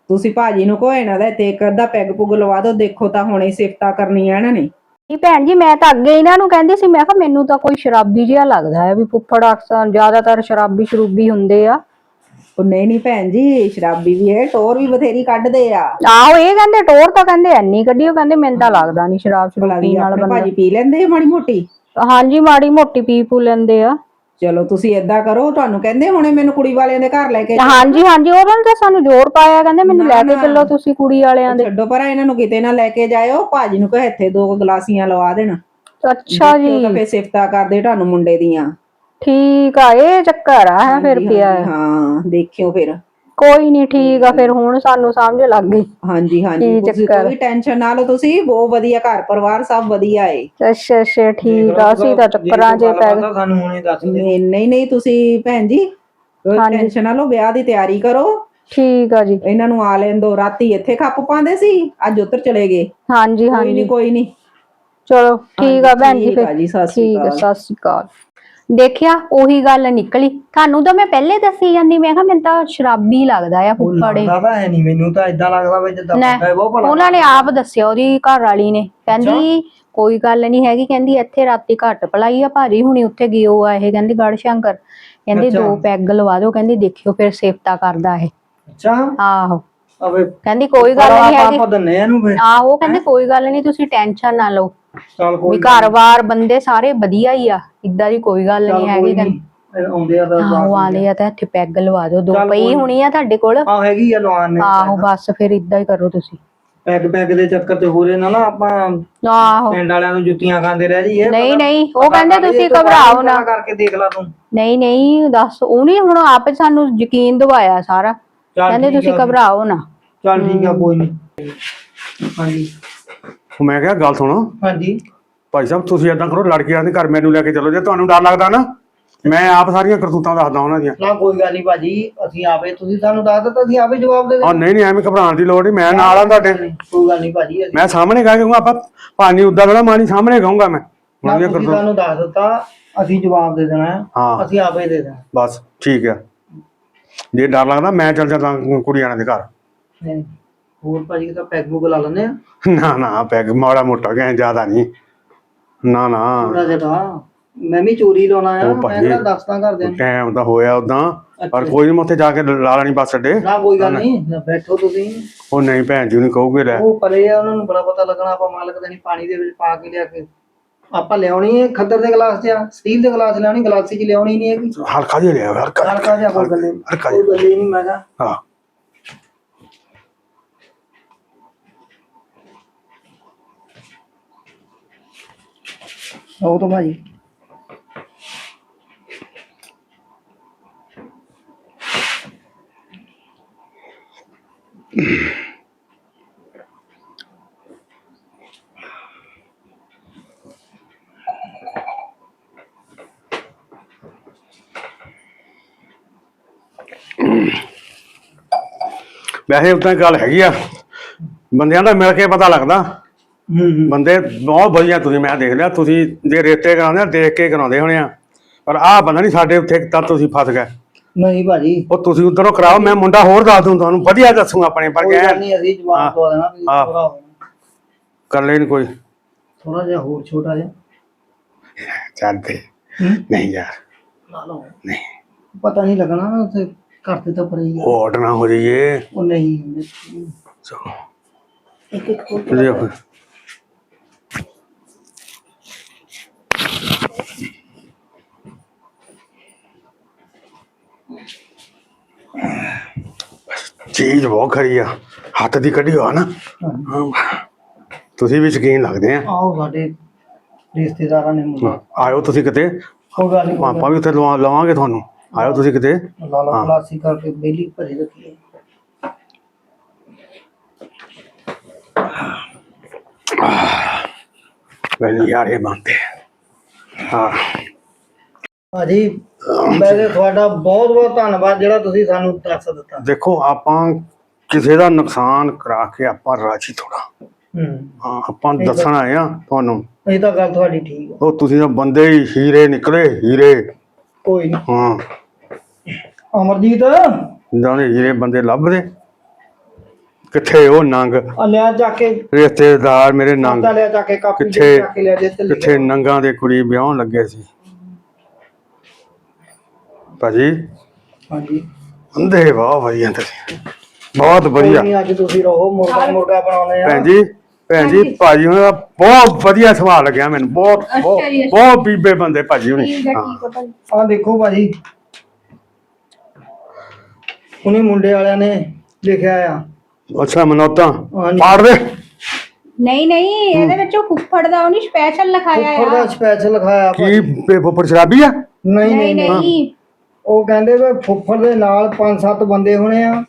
ਤੁਸੀਂ ਭਾਜੀ ਨੂੰ ਕਹੋ ਇਹਨਾਂ ਦਾ ਤੇ ਇੱਕ ਅੱਧਾ ਪੈਗ ਪੁਗ ਲਵਾ ਦਿਓ ਦੇਖੋ ਤਾਂ ਹੁਣੇ ਸਿਫਤਾਂ ਕਰਨੀਆਂ ਇਹਨਾਂ ਨੇ। ਨਹੀਂ ਭੈਣ ਜੀ ਮੈਂ ਤਾਂ ਅੱਗੇ ਇਹਨਾਂ ਨੂੰ ਕਹਿੰਦੀ ਸੀ ਮੈਂ ਕਿਹਾ ਮੈਨੂੰ ਤਾਂ ਕੋਈ ਸ਼ਰਾਬੀ ਜਿਹਾ ਲੱਗਦਾ ਹੈ ਵੀ ਫੁੱਫੜ ਅਕਸਰ ਜ਼ਿਆਦਾਤਰ ਸ਼ਰਾਬੀ ਸ਼ਰੂਬੀ ਹੁੰਦੇ ਆ। ਉਹ ਨਹੀਂ ਨਹੀਂ ਭੈਣ ਜੀ ਸ਼ਰਾਬੀ ਵੀ ਹੈ ਟੋਰ ਵੀ ਬਥੇਰੀ ਕੱਢਦੇ ਆ। ਆਹੋ ਇਹ ਕਹਿੰਦੇ ਟੋਰ ਤਾਂ ਕਹਿੰਦੇ ਐਨੀ ਕੱਢੀ ਉਹ ਕਹਿੰਦੇ ਮੈਨੂੰ ਤਾਂ ਲੱਗਦਾ ਨਹੀਂ ਸ਼ਰਾਬ ਸ਼ਰੂਬੀ ਨਾਲ ਆਪਣੇ ਬੰਦਾ ਭਾਜੀ ਪੀ ਲੈਂਦੇ ਆ ਮਾੜੀ ਮੋਟੀ? ਹਾਂਜੀ ਮਾੜੀ ਮੋਟੀ ਪੀ ਪੂ ਲੈਂਦੇ ਆ। ਚਲੋ ਤੁਸੀਂ ਏਦਾਂ ਕਰੋ ਤੁਹਾਨੂੰ ਕਹਿੰਦੇ ਹੁਣੇ ਮੈਨੂੰ ਕੁੜੀ ਵਾਲਿਆਂ ਦੇ ਘਰ ਲੈ ਕੇ ਹਾਂਜੀ ਹਾਂਜੀ ਉਹਨਾਂ ਨੇ ਤਾਂ ਸਾਨੂੰ ਜ਼ੋਰ ਪਾਇਆ ਕਹਿੰਦੇ ਮੈਨੂੰ ਲੈ ਕੇ ਚੱਲੋ ਤੁਸੀਂ ਕੁੜੀ ਵਾਲਿਆਂ ਦੇ। ਛੱਡੋ ਪਰ ਇਹਨਾਂ ਨੂੰ ਕਿਤੇ ਨਾ ਲੈ ਕੇ ਜਾਇਓ ਭਾਜੀ ਨੂੰ ਕਹੇ ਇੱਥੇ ਦੋ ਗਲਾਸੀਆਂ ਲਵਾ ਦੇਣ। ਅੱਛਾ ਜੀ। ਤਾਂ ਫੇਰ ਸਿਫਤਾਂ ਕਰਦੇ ਤੁਹਾਨੂੰ ਮੁੰਡੇ ਦੀਆਂ। ਠੀਕ ਆ ਇਹ ਚੱਕਰ ਆ ਹੈ ਫਿਰ ਹਾਂਜੀ, ਪਿਆ। ਹਾਂਜੀ, ਹਾਂ ਦੇਖਿਓ ਫਿਰ। ਕੋਈ ਨਹੀਂ ਠੀਕ ਆ ਫਿਰ ਹੁਣ ਸਾਨੂੰ ਸਮਝ ਲੱਗ ਗਈ। ਹਾਂਜੀ ਹਾਂਜੀ। ਕੀ ਤੁਸੀਂ ਚੱਕਰ? ਕੋਈ ਟੈਨਸ਼ਨ ਨਾ ਲਓ ਤੁਸੀਂ ਬਹੁਤ ਵਧੀਆ ਘਰ ਪਰਿਵਾਰ ਸਭ ਵਧੀਆ ਏ। ਅੱਛਾ ਅੱਛਾ ਠੀਕ ਆ ਅਸੀਂ ਤਾਂ ਚੱਕਰਾਂ 'ਚ ਪੈ ਗਏ। ਸਾਨੂੰ ਹੁਣੇ ਦੱਸ ਦੇ ਨਹੀਂ ਨਹੀਂ ਨਹੀਂ ਤੁਸੀਂ ਭੈਣ ਜੀ ਕੋਈ ਹਾਂਜੀ। ਟੈਨਸ਼ਨ ਨਾ ਲਓ ਵਿਆਹ ਦੀ ਤਿਆਰੀ ਕਰੋ। ਠੀਕ ਆ ਜੀ। ਇਹਨਾਂ ਨੂੰ ਆ ਲੈਣ ਦੋ ਰਾਤੀ ਇੱਥੇ ਖੱਪ ਪਾਉਂਦੇ ਸੀ ਅੱਜ ਉੱਧਰ ਚਲੇ ਗਏ। ਹਾਂਜੀ ਕੋਈ ਹਾਂਜੀ। ਨਹੀਂ ਕੋਈ ਨਹੀਂ ਚਲੋ ਠੀਕ ਆ ਭੈਣ ਜੀ ਠੀਕ ਆ ਫਿਰ ਜੀ, ਸਤਿ ਸ਼੍ਰੀ ਠੀਕ ਆ ਅਕਾਲ। ਸਤਿ ਸ਼੍ਰੀ ਅਕਾਲ। ਦੇਖਿਆ ਉਹੀ ਗੱਲ ਨਿਕਲੀ। ਤੁਹਾਨੂੰ ਤਾਂ ਮੈਂ ਪਹਿਲੇ ਦੱਸੀ ਜਾਂਦੀ ਮੈਂ ਕਿਹਾ ਮੈਨੂੰ ਤਾਂ ਸ਼ਰਾਬੀ ਲੱਗਦਾ ਆ ਫੁੱਫੜੇ ਲੱਗਦਾ ਤਾਂ ਹੈ ਨਹੀਂ ਮੈਨੂੰ ਤਾਂ ਇਦਾਂ ਲੱਗਦਾ ਵੀ ਜਿੱਦਾਂ ਨਾ, ਬੰਦਾ ਬਹੁਤ ਭਲਾ ਉਹਨਾਂ ਨੇ ਆਪ ਦੱਸਿਆ ਉਹਦੀ ਘਰ ਵਾਲੀ ਨੇ। ਕਹਿੰਦੀ ਕੋਈ ਗੱਲ ਨਹੀਂ ਹੈਗੀ ਕਹਿੰਦੀ ਇੱਥੇ ਰਾਤੀ ਘੱਟ ਪਲਾਈ ਆ ਭਾਜੀ ਹੁਣੀ ਉੱਥੇ ਉਹ ਆ ਇਹ ਕਹਿੰਦੀ ਗੜ ਸ਼ੰਕਰ। ਕਹਿੰਦੀ ਅੱਛਾ। ਦੋ ਪੈਗ ਲਵਾ ਦਿਓ ਕਹਿੰਦੀ ਦੇਖਿਓ ਫਿਰ ਸੇਫਤਾ ਕਰਦਾ ਇਹ। ਅੱਛਾ। ਆਹੋ। ਅਵੇ ਕਹਿੰਦੀ ਕੋਈ ਗੱਲ ਨਹੀਂ ਹੈਗੀ। ਆਪਾਂ ਦੰਨੇ ਇਹਨੂੰ ਫਿਰ। ਆਹੋ ਕਹਿੰਦੇ ਕੋਈ ਗੱਲ ਨਹੀਂ ਤੁਸੀਂ ਟੈਨਸ਼ਨ ਨਾ ਲਓ। ਚੱਲ ਵੀ ਘਰ-ਬਾਰ ਬੰਦੇ ਸਾਰੇ ਵਧੀਆ ਹੀ ਆ ਇਦਾਂ ਦੀ ਕੋਈ ਗੱਲ ਨਹੀਂ ਹੈਗੀ ਕਹਿੰਦੀ। ਆਉਂਦੇ ਆ ਤਾਂ ਆਹੋ ਆਲੇ ਆ। ਤਾਂ ਇੱਥੇ ਪੈਗ ਲਵਾ ਦਿਓ ਦੋ ਚੱਲ ਪਈ ਕੋਈ ਹੋਣੀ ਆ ਤੁਹਾਡੇ ਕੋਲ। ਆ ਹੈਗੀ ਆ ਲਵਾਨ ਨੇ ਆਹੋ ਬਸ ਫਿਰ ਇਦਾਂ ਹੀ ਕਰੋ ਤੁਸੀਂ। ਪੈਗ ਪੈਗ ਦੇ ਚੱਕਰ ਤੇ ਹੋ ਰਹੇ ਨਾ ਨਾ ਆਪਾਂ ਆਹੋ। ਪਿੰਡ ਵਾਲਿਆਂ ਨੂੰ ਜੁੱਤੀਆਂ ਖਾਂਦੇ ਰਹਿ ਜਾਈਏ। ਨਹੀਂ ਉਹ ਕਹਿੰਦੇ ਤੁਸੀਂ ਘਬਰਾਓ ਨਾ। ਕਰਕੇ ਦੇਖ ਲੈ ਤੂੰ। ਨਹੀਂ ਨਹੀਂ ਦੱਸ ਉਹਨੇ ਹੁਣ ਆਪੇ ਸਾਨੂੰ ਯਕੀਨ ਦਿਵਾਇਆ ਸਾਰਾ। ਚੱਲ ਕਹਿੰਦੇ ਠੀਕ ਤੁਸੀਂ ਆ। ਘਬਰਾਓ ਨਾ। ਚੱਲ ਠੀਕ ਆ ਕੋਈ ਨਹੀਂ ਹਾਂਜੀ। ਮੈਂ ਕਿਹਾ ਗੱਲ ਸੁਣੋ। ਹਾਂਜੀ। ਭਾਈ ਸਾਹਿਬ ਤੁਸੀਂ ਏਦਾਂ ਕਰੋ ਲੜਕੀਆਂ ਦੇ ਘਰ ਮੈਨੂੰ ਲੈ ਕੇ ਚਲੋ। ਜੇ ਤੁਹਾਨੂੰ ਡਰ ਲੱਗਦਾ ਨਾ ਮੈਂ ਆਪ ਸਾਰੀਆਂ ਕਰਤੂਤਾਂ ਦੱਸਦਾ ਉਹਨਾਂ ਦੀਆਂ। ਨਾ ਕੋਈ ਗੱਲ ਨਹੀਂ ਭਾਜੀ ਅਸੀਂ ਆਪੇ ਤੁਸੀਂ ਸਾਨੂੰ ਦੱਸ ਦਿੱਤਾ ਅਸੀਂ ਆਪੇ ਜਵਾਬ ਦੇ ਆ ਨਹੀਂ ਨਹੀਂ ਐਵੇਂ ਘਬਰਾਉਣ ਦੀ ਲੋੜ ਨਹੀਂ ਮੈਂ ਨਾਲ ਆ ਤੁਹਾਡੇ। ਕੋਈ ਗੱਲ ਨਹੀਂ ਭਾਜੀ ਅਸੀਂ ਮੈਂ ਸਾਹਮਣੇ ਕਹਿ ਕਹੂੰਗਾ ਆਪਾਂ ਪਾਣੀ ਉਦਾਂ ਥੋੜਾ ਮਾਣੀ ਸਾਹਮਣੇ ਕਹੂੰਗਾ ਮੈਂ। ਨਾ ਉਹਨਾਂ ਦੀਆਂ ਤੁਸੀਂ ਕਰਤੂਤਾਂ। ਸਾਨੂੰ ਦੱਸ ਦਿੱਤਾ ਅਸੀਂ ਜਵਾਬ ਦੇ ਦੇਣਾ। ਹੈ। ਹਾਂ ਅਸੀਂ ਆਪੇ ਦੇ ਦੇਣਾ। ਬਸ ਠੀਕ ਹੈ ਜੇ ਡਰ ਲੱਗਦਾ ਮੈਂ ਚੱਲ ਜਾਂਦਾ ਕੁੜੀਆਂ ਦੇ ਘਰ। ਨਹੀਂ। ਹੋਰ ਭਾਜੀ ਤਾਂ ਪੈਗ ਪੁਗ ਲਾ ਲੈਂਦੇ ਆ? ਨਾ ਨਾ ਪੈਗ ਮਾੜਾ ਮੋਟਾ ਕਹਿ ਜ਼ਿਆਦਾ ਨਹੀਂ। ਨਾ ਨਾ। ਥੋੜਾ ਜਿਹਾ ਮੈਂ ਵੀ ਚੋਰੀ ਲਾਉਣਾ ਆ ਉਹ ਮੈਂ ਭਾਜੀ। ਕਿਹੜਾ ਦੱਸਦਾ ਕਰ ਦੇ ਟਾਈਮ ਤਾਂ ਹੋਇਆ ਉਦਾਂ ਪਰ ਕੋਈ ਨਹੀਂ ਉੱਥੇ ਜਾ ਕੇ ਲਾ ਲੈਣੀ ਬੱਸ ਅੱਡੇ। ਨਾ ਕੋਈ ਗੱਲ ਨਹੀਂ ਨਾ ਬੈਠੋ ਤੁਸੀਂ। ਉਹ ਨਹੀਂ ਭੈਣ ਜੀ ਨੂੰ ਕਹੋਗੇ ਲੈ। ਉਹ ਪਰੇ ਆ ਉਹਨਾਂ ਨੂੰ ਬੜਾ ਪਤਾ ਲੱਗਣਾ ਆਪਾਂ ਮਾਲਕ ਦੇ ਨਹੀਂ ਪਾਣੀ ਦੇ ਵਿੱਚ ਪਾ ਕੇ ਲਿਆ ਕੇ। ਆਪਾਂ ਲਿਆਉਣੀ ਹੈ ਖੱਦਰ ਦੇ ਗਲਾਸ 'ਚ ਆ ਸਟੀਲ ਦੇ ਗਲਾਸ ਲਿਆਉਣੀ ਗਲਾਸੀ 'ਚ ਲਿਆਉਣੀ ਨਹੀਂ ਹੈਗੀ। ਹਲਕਾ ਜਿਹਾ ਲਿਆ ਹਲਕਾ ਹਲਕਾ ਜਿਹਾ ਕੋਈ ਗੱਲ ਨਹੀਂ। ਹਲਕਾ ਕੋਈ ਗੱਲ ਨਹੀਂ ਮੈਂ ਕਿਹਾ। ਹਾਂ। ਉਹ ਤਾਂ ਭਾਜੀ ਵੈਸੇ ਉਦਾਂ ਗੱਲ ਹੈਗੀ ਆ। ਬੰਦਿਆਂ ਦਾ ਮਿਲ ਕੇ ਪਤਾ ਲੱਗਦਾ। ਹੂੰ ਬੰਦੇ ਬਹੁਤ ਵਧੀਆ ਤੁਸੀਂ ਮੈਂ ਦੇਖ ਲਿਆ ਤੁਸੀਂ ਜੇ ਰੇਤੇ ਕਰਾਉਂਦੇ ਆ ਦੇਖ ਕੇ ਕਰਾਉਂਦੇ ਹੋਣੇ ਆ। ਪਰ ਆਹ ਬੰਦਾ ਨਹੀਂ ਸਾਡੇ ਉੱਥੇ ਤਾਂ ਤੁਸੀਂ ਫਸ ਗਏ। ਨਹੀਂ ਭਾਜੀ। ਉਹ ਤੁਸੀਂ ਉਧਰੋਂ ਕਰਾਓ ਮੈਂ ਮੁੰਡਾ ਹੋਰ ਦੱਸ ਦੂੰ ਤੁਹਾਨੂੰ ਵਧੀਆ ਦੱਸੂਗਾ ਆਪਣੇ ਪਰ ਕੋਈ ਗੱਲ ਨਹੀਂ ਅਸੀਂ। ਜਵਾਬ ਦਵਾ ਦੇਣਾ ਤੁਸੀਂ ਹਾਂ। ਥੋੜਾ ਕਰ ਲੈਣ ਕੋਈ। ਥੋੜਾ ਜਿਹਾ ਹੋਰ ਛੋਟਾ ਜਿਹਾ। ਚੱਲ ਤੇ। ਹੂੰ। ਨਹੀਂ ਯਾਰ। ਲਾ ਲਓ। ਨਹੀਂ। ਪਤਾ ਨਹੀਂ ਲੱਗਣਾ ਨਾ ਉੱਥੇ। ਘਰ ਤੇ ਤਾਂ ਪਰੇ ਹੀ ਆ। ਨਾ ਹੋ ਜਾਈਏ। ਉਹ ਨਹੀਂ ਚਲੋ। ਇੱਕ ਇੱਕ ਫੁੱਟ ਲਿਓ ਫਿਰ। ਚੀਜ਼ ਬਹੁਤ ਖਰੀ ਆ। ਹੱਥ ਦੀ ਕੱਢੀ ਹੋਆ ਨਾ ਹਾਂ। ਤੁਸੀਂ ਵੀ ਸ਼ਕੀਨ ਲੱਗਦੇ ਆ। ਆਓ ਸਾਡੇ ਰਿਸ਼ਤੇਦਾਰਾਂ ਨੇ ਮੁੰਡਾ ਆਇਓ ਤੁਸੀਂ ਕਿਤੇ। ਕੋਈ ਗੱਲ ਨਹੀਂ ਆਪਾਂ ਵੀ ਉੱਥੇ ਲਵਾ ਲਵਾਂਗੇ ਤੁਹਾਨੂੰ। ਆਇਓ ਤੁਸੀਂ ਕਿਤੇ। ਲਾਲਾ। ਕਲਾਸੀ ਕਰਕੇ ਬੇਲੀ ਭਰੀ ਰੱਖੀ ਹੈ। ਮੈਨੂੰ ਯਾਰ ਇਹ ਬੰਦੇ ਹਾਂ। ਭਾਜੀ ਵੈਸੇ ਤੁਹਾਡਾ ਬਹੁਤ ਬਹੁਤ ਧੰਨਵਾਦ ਜਿਹੜਾ ਤੁਸੀਂ ਸਾਨੂੰ ਦੱਸ ਦਿੱਤਾ। ਦੇਖੋ ਆਪਾਂ ਕਿਸੇ ਦਾ ਨੁਕਸਾਨ ਕਰਾ ਕੇ ਆਪਾਂ ਰਾਜੀ ਥੋੜਾ ਹੂੰ। ਹਾਂ ਆਪਾਂ ਦੱਸਣ ਆਏ ਆ ਤੁਹਾਨੂੰ। ਇਹ ਤਾਂ ਗੱਲ ਤੁਹਾਡੀ ਠੀਕ ਹੈ ਉਹ ਤੁਸੀਂ ਤਾਂ ਬੰਦੇ ਹੀ ਹੀਰੇ ਨਿਕਲੇ ਹੀਰੇ। ਕੋਈ ਨਹੀਂ ਹਾਂ। ਅਮਰਜੀਤ? ਜਾਨੇ ਹੀਰੇ ਬੰਦੇ ਲੱਭਦੇ? ਕਿੱਥੇ ਉਹ ਨੰਗ? ਆ ਲਿਆ ਜਾ ਕੇ। ਰਿਸ਼ਤੇਦਾਰ ਮੇਰੇ ਨੰਗ। ਲਿਆ ਜਾ ਕੇ ਕਾਪੀ ਕਿੱਥੇ- ਜਾ ਕੇ ਲਿਆ ਜੇ ਤੇ। ਕਿੱਥੇ ਨੰਗਾਂ ਦੇ ਕੁੜੀ ਵਿਆਹਣ ਲੱਗੇ ਸੀ? ਭਾਜੀ? ਹਾਂਜੀ। ਅੰਦੇ ਵਾਹ ਵਧੀਆ ਤੁਸੀਂ ਬਹੁਤ ਵਧੀਆ। ਨਹੀਂ ਅੱਜ ਤੁਸੀਂ ਰਹੋ ਮੁਰਗਾ ਮੁਰਗਾ ਬਣਾਉਣੇ ਆ। ਭੈਣ ਜੀ ਭੈਣ ਜੀ ਭਾਜੀ ਹੁਣਾਂ ਬਹੁਤ ਵਧੀਆ ਸਵਾਲ ਲੱਗਿਆ ਮੈਨੂੰ। ਬਹੁਤ ਬਹੁਤ ਅੱਛਾ। ਜੀ, ਬਹੁਤ ਬੀਬੇ ਬੰਦੇ ਭਾਜੀ ਹੁਣੀ। ਠੀਕ ਹੈ ਹਾਂ। ਠੀਕ ਹੈ ਭਾਈ ਆ ਦੇਖੋ ਭਾਜੀ। ਉਹਨੇ ਮੁੰਡੇ ਵਾਲਿਆਂ ਨੇ ਲਿਖਿਆ ਆ। ਅੱਛਾ ਮਨੋਤਾ। ਹਾਂਜੀ। ਪਾੜ ਦੇ। ਨਹੀਂ ਨਹੀਂ ਇਹਦੇ ਵਿੱਚ ਉਹ ਫੁੱਫੜ ਦਾ ਉਹਨੇ ਸਪੈਸ਼ਲ ਲਿਖਾਇਆ ਉੱਪਰ ਦਾ ਆ। ਸਪੈਸ਼ਲ ਲਿਖਾਇਆ ਕੀ ਪੇਪਰ ਸ਼ਰਾਬੀ ਆ? ਨਹੀਂ ਨਹੀਂ ਨਹੀਂ। ਨਹੀਂ। ਉਹ ਕਹਿੰਦੇ ਵੀ ਫੁੱਫੜ ਦੇ ਨਾਲ ਪੰਜ ਸੱਤ ਬੰਦੇ ਹੋਣੇ ਆ।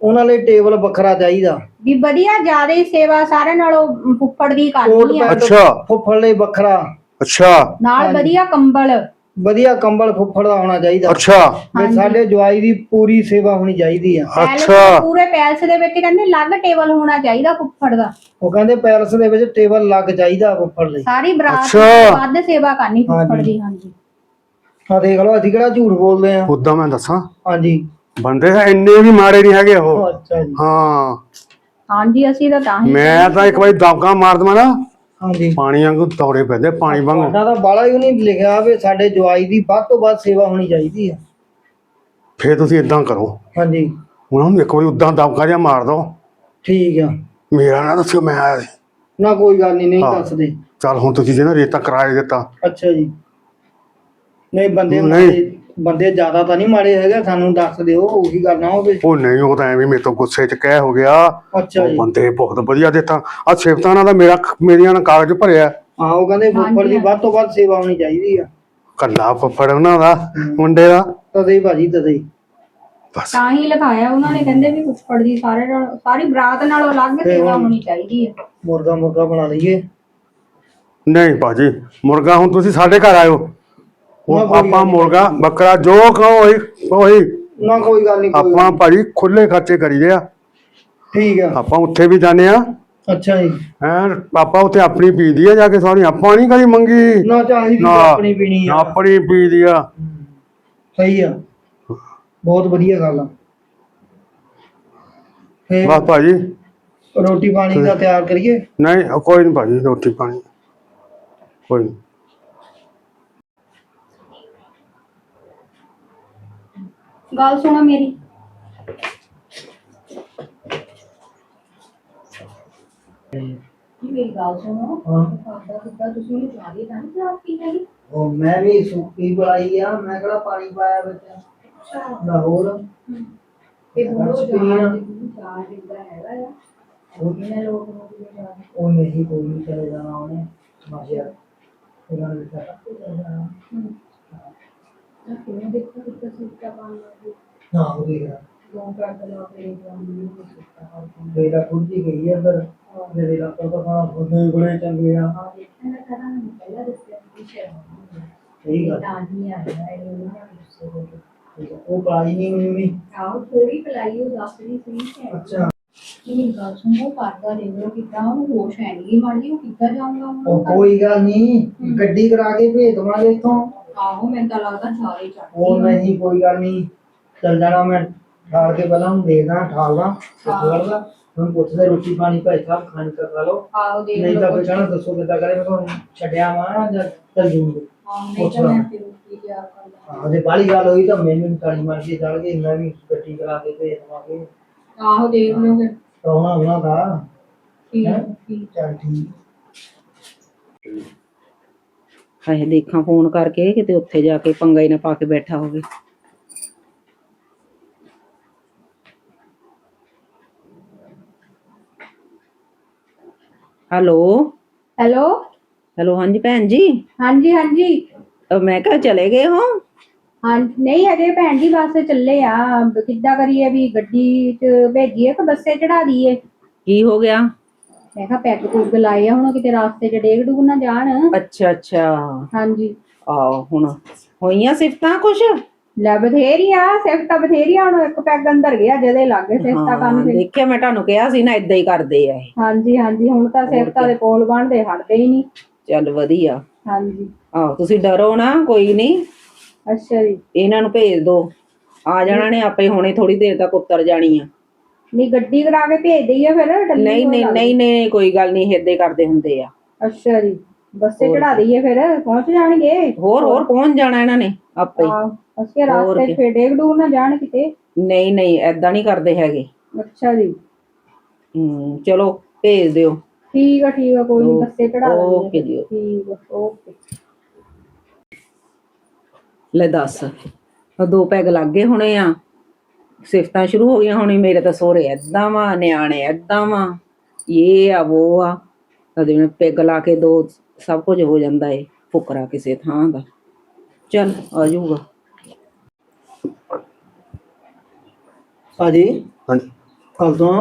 ਉਹਨਾਂ ਲਈ ਟੇਬਲ ਵੱਖਰਾ ਚਾਹੀਦਾ। ਵੀ ਵਧੀਆ ਜ਼ਿਆਦਾ ਹੀ ਸੇਵਾ ਸਾਰਿਆਂ ਨਾਲੋਂ ਫੁੱਫੜ ਦੀ ਕੋਟ ਕਰਨੀ ਆ। ਪੈਂਟ ਅੱਛਾ। ਫੁੱਫੜ ਲਈ ਵੱਖਰਾ। ਅੱਛਾ। ਨਾਲ ਵਧੀਆ ਕੰਬਲ। ਵਧੀਆ ਕੰਬਲ ਫੁੱਫੜ ਦਾ ਹੋਣਾ ਚਾਹੀਦਾ। ਅੱਛਾ। ਵੀ ਸਾਡੇ ਜਵਾਈ ਦੀ ਪੂਰੀ ਸੇਵਾ ਹੋਣੀ ਚਾਹੀਦੀ ਆ। ਪੈਲਸ ਅੱਛਾ। ਪੂਰੇ ਪੈਲਸ ਦੇ ਵਿੱਚ ਕਹਿੰਦੇ ਅਲੱਗ ਟੇਬਲ ਹੋਣਾ ਚਾਹੀਦਾ ਫੁੱਫੜ ਦਾ। ਉਹ ਕਹਿੰਦੇ ਪੈਲਸ ਦੇ ਵਿੱਚ ਟੇਬਲ ਲੱਗ ਚਾਹੀਦਾ ਫੁੱਫੜ ਲਈ। ਸਾਰੀ ਬਰਾਤ ਅੱਛਾ। ਵੱਧ ਸੇਵਾ ਕਰਨੀ ਫੁੱਫੜ ਹਾਂਜੀ। ਦੀ ਹਾਂਜੀ। ਆ ਦੇਖ ਲਓ ਅਸੀਂ ਕਿਹੜਾ ਝੂਠ ਬੋਲਦੇ ਆ। ਉਦਾਂ ਮੈਂ ਦੱਸਾਂ। ਹਾਂਜੀ। ਬੰਦੇ ਤਾਂ ਇੰਨੇ ਵੀ ਮਾੜੇ ਨਹੀਂ ਹੈਗੇ ਉਹ। ਅੱਛਾ ਜੀ। ਹਾਂ। ਹਾਂਜੀ ਅਸੀਂ ਤਾਂ ਤਾਂ ਹੀ ਮੈਂ ਤਾਂ ਇੱਕ ਵਾਰੀ ਦਬਕਾ ਮਾਰ ਦਵਾਂ ਨਾ। ਹਾਂਜੀ। ਪਾਣੀ ਵਾਂਗੂ ਦੌੜੇ ਪੈਂਦੇ ਪਾਣੀ ਵਾਂਗੂ। ਸਾਡਾ ਤਾਂ ਬਾਲਾ ਹੀ ਨਹੀਂ ਲਿਖਿਆ ਵੀ ਸਾਡੇ ਜਵਾਈ ਦੀ ਵੱਧ ਤੋਂ ਵੱਧ ਸੇਵਾ ਹੋਣੀ ਚਾਹੀਦੀ ਆ। ਫੇਰ ਤੁਸੀਂ ਇਦਾਂ ਕਰੋ। ਹਾਂਜੀ। ਉਹਨਾਂ ਨੂੰ ਇੱਕ ਵਾਰੀ ਉਦਾਂ ਦਬਕਾ ਜਿਹਾ ਮਾਰ ਦੋ ਠੀਕ ਆ। ਮੇਰਾ ਨਾ ਦੱਸਿਓ ਮੈਂ ਆਇਆ ਸੀ। ਨਾ ਕੋਈ ਗੱਲ ਨਹੀਂ ਨਹੀਂ ਹਾਂ। ਦੱਸਦੇ। ਚੱਲ ਹੁਣ ਤੁਸੀਂ ਜਿਹਨਾਂ ਰੇਤਾ ਕਿਰਾਏ ਦਿੱਤਾ। ਅੱਛਾ ਜੀ। ਨਹੀਂ ਬੰਦੇ ਨਹੀਂ। ਮਾੜੇ ਬੰਦੇ ਜ਼ਿਆਦਾ ਤਾਂ ਨਹੀਂ ਮਾੜੇ ਹੈਗੇ ਸਾਨੂੰ ਦੱਸ ਦਿਓ ਉਹੀ ਗੱਲ ਨਾ ਹੋਵੇ। ਉਹ ਨਹੀਂ ਉਹ ਤਾਂ ਐਵੇਂ ਮੇਰੇ ਤੋਂ ਗੁੱਸੇ 'ਚ ਕਹਿ ਹੋ ਗਿਆ। ਅੱਛਾ ਉਹ ਜੀ ਬੰਦੇ ਬਹੁਤ ਵਧੀਆ ਦਿੱਤਾ। ਆ ਸਿਫਤਾਂ ਨਾਲ ਦਾ ਮੇਰਾ ਮੇਰੀਆਂ ਨਾਲ ਕਾਗਜ਼ ਭਰਿਆ। ਹਾਂ ਉਹ ਕਹਿੰਦੇ ਫੁੱਫੜ ਦੀ ਵੱਧ ਤੋਂ ਵੱਧ ਸੇਵਾ ਹੋਣੀ ਚਾਹੀਦੀ ਆ। ਕੱਲਾ ਫੱਫੜ ਉਹਨਾਂ ਦਾ ਮੁੰਡੇ ਦਾ। ਤਦੇ ਹੀ ਭਾਜੀ ਤਦੇ ਹੀ। ਬਸ। ਤਾਂ ਹੀ ਲਿਖਾਇਆ ਉਹਨਾਂ ਨੇ ਕਹਿੰਦੇ ਵੀ ਫੁੱਫੜ ਦੀ ਸਾਰੇ ਨਾਲ ਸਾਰੀ ਬਰਾਤ ਨਾਲੋਂ ਅਲੱਗ ਸੇਵਾ ਹੋਣੀ ਚਾਹੀਦੀ ਹੈ ਮੁਰਗਾ ਮੁਰਗਾ ਬਣਾ ਲਈਏ। ਨਹੀਂ ਭਾਜੀ ਮੁਰਗਾ ਹੁਣ ਤੁਸੀਂ ਸਾਡੇ ਘਰ ਆਇਓ। ਉਹ ਆਪਾਂ। ਮੁਰਗਾ ਬੱਕਰਾ ਜੋ ਕਹੋ ਉਹੀ ਉਹੀ ਨਾ ਕੋਈ ਗੱਲ ਨਹੀਂ ਕੋਈ ਆਪਾਂ ਭਾਜੀ ਖੁੱਲੇ ਖਰਚੇ ਕਰੀਦੇ ਆ। ਠੀਕ ਆ। ਆਪਾਂ ਉੱਥੇ ਵੀ ਜਾਂਦੇ ਆ। ਅੱਛਾ ਜੀ। ਹੈਂ ਆਪਾਂ ਉੱਥੇ ਆਪਣੀ ਪੀਦੀ ਆ ਜਾ ਕੇ ਸਾਰੀ। ਆਪਾਂ ਨਹੀਂ ਕਦੀ ਮੰਗੀ। ਨਾ ਚਾਹੀ ਵੀ ਨਾ, ਆਪਣੀ ਪੀਣੀ ਨਾ ਆ ਆਪਣੀ ਪੀਦੀ ਆ। ਸਹੀ ਆ। ਬਹੁਤ ਵਧੀਆ ਗੱਲ ਆ। ਫੇਰ ਬਸ ਭਾਜੀ। ਰੋਟੀ ਪਾਣੀ ਦਾ ਤਿਆਰ ਕਰੀਏ? ਨਹੀਂ ਕੋਈ ਨਹੀਂ ਭਾਜੀ ਰੋਟੀ ਪਾਣੀ। ਕੋਈ ਨਹੀਂ ਗੱਲ ਸੁਣੋ ਮੇਰੀ। ਮੇਰੀ ਗੱਲ ਸੁਣੋ? ਹਾਂ। ਤੁਹਾਡਾ ਕਿੱਦਾਂ? ਤੁਸੀਂ ਉਹਨੂੰ ਚਾਹੀ ਤਾਂ ਨਹੀਂ ਖਰਾਬ ਕੀ ਹੈਗੀ? ਉਹ ਮੈਂ ਵੀ ਸੁੱਕੀ ਬੜਾਈ ਆ ਮੈਂ ਕਿਹੜਾ ਪਾਣੀ ਪਾਇਆ ਵਿੱਚ? ਨਾ ਹੋਰ ਤੇ ਹੁਣ ਉਹ ਬਸ ਜਾਣ ਪੀਣਾ। ਦੀ ਚਾਹ ਜਿੱਦਾਂ ਹੈਗਾ ਆ? ਉਹ ਇਹਨਾਂ ਲੋਕ ਨੂੰ ਵੀ ਜਾਣ ਉਹ ਨਹੀਂ ਕੋਈ ਨਹੀਂ ਚਲੇ ਜਾਣਾ ਉਹਨੇ। ਯਾਰ ਉਹਨਾਂ ਨੇ ਲਿਖਿਆ ਤਾਂ ਚਲੇ ਜਾਣਾ ਤਾਂ ਕਿਵੇਂ ਦੇਖੋ ਕਿੱਦਾਂ ਸਿੱਕਾ ਪਾਣ ਲੱਗੀ ਨਾ ਉਹ ਦੇਖ ਲੋਕ ਕਰਦੇ ਲੋਕ ਇਹ ਜਾਂਦੇ ਨੇ ਸਿੱਕਾ ਪਾਣ ਮੇਰਾ ਕੁਰਜੀ ਗਈ ਹੈ। ਪਰ ਮੇਰੇ ਲੱਤਾਂ ਤਾਂ ਖਾਣਾ ਬੰਦੇ ਬੜੇ ਚੰਗੇ ਆ ਆ ਦੇਖਣ ਦਾ ਕਰਾਂ ਨਹੀਂ ਪਹਿਲਾਂ ਦੱਸਿਆ ਕਿ ਸ਼ਰਮ ਸਹੀ ਗੱਲ ਤਾਂ ਨਹੀਂ ਆ ਰਿਹਾ ਇਹ ਉਹਨਾਂ ਨੂੰ ਗੁੱਸੇ ਹੋ ਗਏ ਠੀਕ ਆ। ਉਹ ਪੜਾਈ ਨਹੀਂ ਹੋਣੀ ਵੀ ਆਹੋ ਥੋੜੀ ਪਲਾਈ ਉਹ ਦੱਸ ਰਹੀ ਸੀ ਕਿ ਅੱਛਾ ਇਹ ਗੱਲ ਸੁਣੋ ਕਰਦਾ ਦੇਖ ਲਓ ਕਿੱਦਾਂ ਉਹਨੂੰ ਹੋਸ਼ ਹੈ ਨਹੀਂ ਮਾੜੀ ਉਹ ਕਿੱਦਾਂ ਜਾਊਗਾ ਉਹ ਉਹਨੂੰ ਕੋਈ ਗੱਲ ਨਹੀਂ ਗੱਡੀ ਕਰਾ ਕੇ ਭੇਜ ਦਵਾਂਗੇ ਇੱਥੋਂ ਆਹੋ ਮੈਨੂੰ ਤਾਂ ਲੱਗਦਾ ਸਾਰੇ ਚੜ ਉਹ ਨਹੀਂ ਕੋਈ ਗੱਲ ਨਹੀਂ। ਚੱਲ ਜਾਣਾ ਮੈਂ ਠਾਲ ਕੇ ਪਹਿਲਾਂ ਹੁਣ ਦੇਖਦਾ ਠਾਲਦਾ ਠਾਲਦਾ ਹੁਣ ਪੁੱਛਦੇ ਰੋਟੀ ਪਾਣੀ ਭਾਈ ਸਾਹਿਬ ਖਾਣ ਕਰ ਲਓ। ਆਹੋ ਦੇਖ ਨਹੀਂ ਤਾਂ ਲਓ ਕੋਈ ਕਹਿਣਾ ਦੱਸੋ ਕਿੱਦਾਂ ਕਰੇ ਮੈਂ ਤੁਹਾਨੂੰ ਛੱਡਿਆ ਵਾਂ ਜਾਂ ਚੱਲ ਜੂਗੇ। ਨਹੀਂ ਤਾਂ ਮੈਂ ਫਿਰ ਕੀ ਤਿਆਰ ਕਰ ਲਾਂ ਹਾਂ ਜੇ ਬਾਲੀ ਗੱਲ ਹੋਈ ਤਾਂ ਮੈਨੂੰ ਵੀ ਤਾਲੀ ਮਾਰ ਕੇ ਚੱਲ ਗਏ ਮੈਂ ਵੀ ਗੱਡੀ ਕਰਾ ਕੇ ਭੇਜ ਦਵਾਂਗੇ ਆਹੋ ਦੇਖ ਲਿਓ ਫਿਰ। ਕਰਾਉਣਾ ਉਹਨਾਂ ਦਾ ਠੀਕ ਠੀਕ। ਚੱਲ ਠੀਕ। ਹਾਏ ਦੇਖਾਂ ਫੋਨ ਕਰਕੇ ਕਿਤੇ ਉੱਥੇ ਜਾ ਕੇ ਪੰਗਾ ਹੀ ਨਾ ਪਾ ਕੇ ਬੈਠਾ ਹੋਵੇ। ਹੈਲੋ? ਹੈਲੋ? ਹੈਲੋ ਹਾਂਜੀ ਭੈਣ ਜੀ? ਹਾਂਜੀ ਹਾਂਜੀ। ਅਹ ਮੈਂ ਕਿਹਾ ਚਲੇ ਗਏ ਹੋ? ਹਾਂ ਨਹੀਂ ਅਜੇ ਭੈਣ ਜੀ ਬੱਸ ਚੱਲੇ ਆ। ਕਿੱਦਾਂ ਕਰੀਏ ਵੀ ਗੱਡੀ 'ਚ ਭੇਜੀਏ ਕਿ ਬੱਸੇ ਚੜਾ ਦਈਏ? ਕੀ ਹੋ ਗਿਆ? ਮੈਂ ਕਿਹਾ ਪੈਗ ਪੁੱਗ ਲਾਏ ਆ ਹੁਣ ਕਿਤੇ ਰਾਸਤੇ 'ਚ ਡੇਗ ਡੁਗ ਨਾ ਜਾਣ। ਅੱਛਾ ਅੱਛਾ। ਹਾਂਜੀ। ਆ ਹੁਣ ਹੋਈਆਂ ਸਿਫਤਾਂ ਕੁਛ? ਲੈ ਬਥੇਰੀਆਂ ਸਿਫਤਾਂ ਬਥੇਰੀਆਂ ਹੁਣ ਇੱਕ ਪੈਗ ਅੰਦਰ ਗਿਆ ਜਿਹਦੇ ਲਾਗੇ ਸਿਫਤਾਂ ਕਰਨ ਫਿਰ। ਦੇਖਿਆ ਮੈਂ ਤੁਹਾਨੂੰ ਕਿਹਾ ਸੀ ਨਾ ਇਦਾਂ ਹੀ ਕਰਦੇ ਆ ਇਹ। ਹਾਂਜੀ ਹਾਂਜੀ ਹੁਣ ਤਾਂ ਸਿਫਤਾਂ ਦੇ ਪੋਲ ਬਣਦੇ ਹਟਦੇ ਹੀ ਨਹੀਂ। ਚੱਲ ਵਧੀਆ। ਹਾਂਜੀ। ਆਹ ਤੁਸੀਂ ਡਰੋ ਨਾ ਕੋਈ ਨਹੀਂ। ਅੱਛਾ ਜੀ। ਇਹਨਾਂ ਨੂੰ ਭੇਜ ਦਿਓ ਆ ਜਾਣਾ ਨੇ ਆਪੇ ਹੁਣੇ ਥੋੜੀ ਦੇਰ ਤੱਕ ਉਤਰ ਜਾਣੀ ਆ। ਨਹੀਂ ਗੱਡੀ ਕਰਾ ਕੇ ਭੇਜ ਦਈਏ ਫਿਰ ਡੱਲੀ ਨਹੀਂ ਨਹੀਂ ਨਹੀਂ ਨਹੀਂ ਕੋਈ ਗੱਲ ਨਹੀਂ ਏਦਾਂ ਹੀ ਕਰਦੇ ਹੁੰਦੇ ਆ। ਅੱਛਾ ਜੀ ਬੱਸੇ ਚੜਾ ਦਈਏ ਫਿਰ ਪਹੁੰਚ ਜਾਣਗੇ? ਹੋਰ ਹੋਰ ਪਹੁੰਚ ਜਾਣਾ ਇਹਨਾਂ ਨੇ ਆਪੇ। ਹੀ। ਅਸੀਂ ਹੋਰ ਰਾਸਤੇ। 'ਚ ਫਿਰ ਡੇਗ ਡੂਗ ਨਾ ਜਾਣ ਕਿਤੇ। ਨਹੀਂ ਨਹੀਂ ਏਦਾਂ ਨਹੀਂ ਕਰਦੇ ਹੈਗੇ। ਅੱਛਾ ਜੀ। ਹੂੰ ਚਲੋ ਭੇਜ ਦਿਓ। ਠੀਕ ਆ ਠੀਕ ਆ ਕੋਈ ਨਹੀਂ ਬੱਸੇ ਚੜਾ ਓਕੇ ਦਿੰਦੇ ਜੀ, ਠੀਕ ਆ ਓਕੇ। ਲੈ ਦੱਸ ਆਹ ਦੋ ਪੈਗ ਲੱਗ ਗਏ ਹੋਣੇ ਆ। ਸਿਫਤਾਂ ਸ਼ੁਰੂ ਹੋ ਗਈਆਂ ਹੋਣੀ ਮੇਰੇ ਤਾਂ ਸੋਹਰੇ ਏਦਾਂ ਵਾ ਨਿਆਣੇ ਏਦਾਂ ਵਾ ਇਹ ਆ ਉਹ ਆ। ਕਦੇ ਮੈਂ ਪੈਗ ਲਾ ਕੇ ਦੋ ਸਭ ਕੁਝ ਹੋ ਜਾਂਦਾ ਏ ਫੁਕਰਾ ਕਿਸੇ ਥਾਂ ਦਾ। ਚੱਲ ਆ ਜਾਊਗਾ। ਭਾਜੀ? ਹਾਂਜੀ। ਕੱਲ ਤੋਂ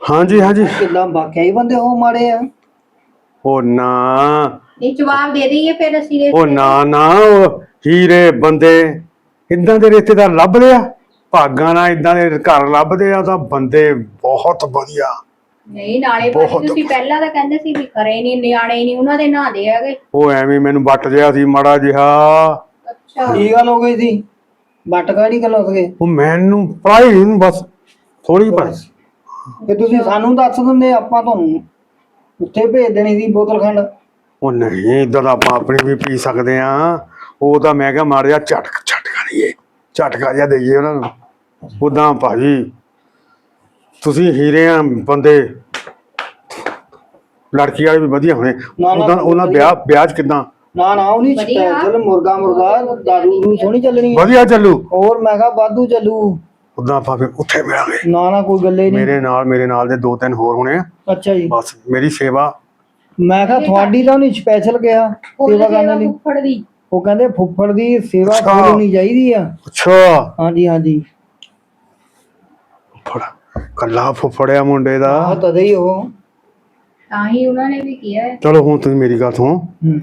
ਹਾਂਜੀ ਹਾਂਜੀ। ਕਿੱਦਾਂ ਵਾਕਿਆ ਹੀ ਬੰਦੇ ਉਹ ਮਾੜੇ ਆ? ਉਹ ਨਾ। ਇਹ ਜਵਾਬ ਦੇ ਦਈਏ ਫਿਰ ਅਸੀਂ ਦੇ ਉਹ ਨਾ ਨਾ ਉਹ ਹੀਰੇ ਬੰਦੇ ਇਦਾਂ ਦੇ ਰਿਸ਼ਤੇਦਾਰ ਲੱਭ ਲਿਆ? ਭਾਗਾਂ ਨਾਲ ਇਦਾਂ ਦੇ ਘਰ ਲੱਭਦੇ ਆ ਤਾਂ ਬੰਦੇ ਬਹੁਤ ਵਧੀਆ। ਨਹੀਂ ਨਾਲੇ ਭਾਜੀ ਤੁਸੀਂ ਪਹਿਲਾਂ ਤਾਂ ਕਹਿੰਦੇ ਸੀ ਵੀ ਕਰੇ ਨਹੀਂ ਨਿਆਣੇ ਨਹੀਂ ਉਹਨਾਂ ਦੇ ਨਾਂ ਦੇ ਹੈਗੇ। ਉਹ ਐਵੇਂ ਮੈਨੂੰ ਵੱਟ ਜਿਆ ਸੀ ਮਾੜਾ ਜਿਹਾ। ਅੱਛਾ। ਕੀ ਗੱਲ ਹੋ ਗਈ ਸੀ? ਬੱਟ ਕਾਹਦੀ ਗੱਲ ਹੋ ਗਈ? ਉਹ ਮੈਨੂੰ ਪੜਾਈ ਨੂੰ ਬਸ ਥੋੜੀ ਬਸ ਤੇ ਤੁਸੀਂ ਸਾਨੂੰ ਦੱਸ ਦਿੰਦੇ ਆਪਾਂ ਤੁਹਾਨੂੰ ਉੱਥੇ ਭੇਜ ਦੇਣੀ ਸੀ ਬੋਤਲ ਖੰਡ। ਉਹ ਨਹੀਂ ਇਦਾਂ ਦਾ ਆਪਾਂ ਆਪਣੀ ਵੀ ਪੀ ਸਕਦੇ ਆ ਉਹ ਤਾਂ ਮੈਂ ਕਿਹਾ ਮਾੜਾ ਜਿਹਾ ਝਟਕ ਝਟਕਾ ਦਈਏ। ਝਟਕਾ ਜਿਹਾ ਦਈਏ ਉਹਨਾਂ ਨੂੰ। ਉਦਾਂ ਭਾਜੀ ਤੁਸੀਂ ਹੀਰੇ ਆ ਬੰਦੇ ਲੜਕੀ ਵਾਲੇ ਵੀ ਵਧੀਆ ਹੋਣੇ। ਨਾ, ਉਹਦਾ ਉਹਨਾਂ ਵਿਆਹ ਵਿਆਹ 'ਚ ਕਿਦਾਂ? ਨਾ ਨਾ ਉਹ ਨਹੀਂ ਵਧੀਆ। ਸਪੈਸ਼ਲ ਮੁਰਗਾ ਮੁਰਗਾ ਦਾਰੂ ਨੂੰ ਸੋਹਣੀ ਚੱਲਣੀ। ਵਧੀਆ ਚੱਲੂ। ਹੋਰ ਮੈਂ ਕਿਹਾ ਵਾਧੂ ਚੱਲੂ। ਉਦਾਂ ਆਪਾਂ ਫਿਰ ਉੱਥੇ ਮਿਲਾਂਗੇ। ਨਾ ਨਾ ਕੋਈ ਗੱਲੇ ਨਹੀਂ। ਮੇਰੇ ਨਾਲ ਮੇਰੇ ਨਾਲ ਦੇ ਦੋ ਤਿੰਨ ਹੋਰ ਹੋਣੇ ਆ। ਅੱਛਾ ਜੀ। ਬਸ ਮੇਰੀ ਸੇਵਾ। ਮੈਂ ਕਿਹਾ ਤੁਹਾਡੀ ਤਾਂ ਉਹਨੇ ਸਪੈਸ਼ਲ ਫੁੱਲ ਸੇਵਾ ਕਰਨ ਲਈ ਫੁੱਫੜ ਦੀ। ਉਹ ਕਹਿੰਦੇ ਫੁੱਫੜ ਦੀ ਸੇਵਾ ਅੱਛਾ। ਹੋਣੀ ਚਾਹੀਦੀ ਆ। ਅੱਛਾ। ਹਾਂਜੀ ਹਾਂਜੀ। ਕੱਲਾ ਫੁੱਫੜਿਆ ਮੁੰਡੇ ਦਾ। ਆਹ ਤਦੇ ਹੀ ਉਹ। ਤਾਂ ਹੀ ਉਹਨਾਂ ਨੇ ਵੀ ਕਿਹਾ ਹੈ। ਚਲੋ ਹੁਣ ਤੁਸੀਂ ਮੇਰੀ ਗੱਲ ਸੁਣੋ। ਹੂੰ।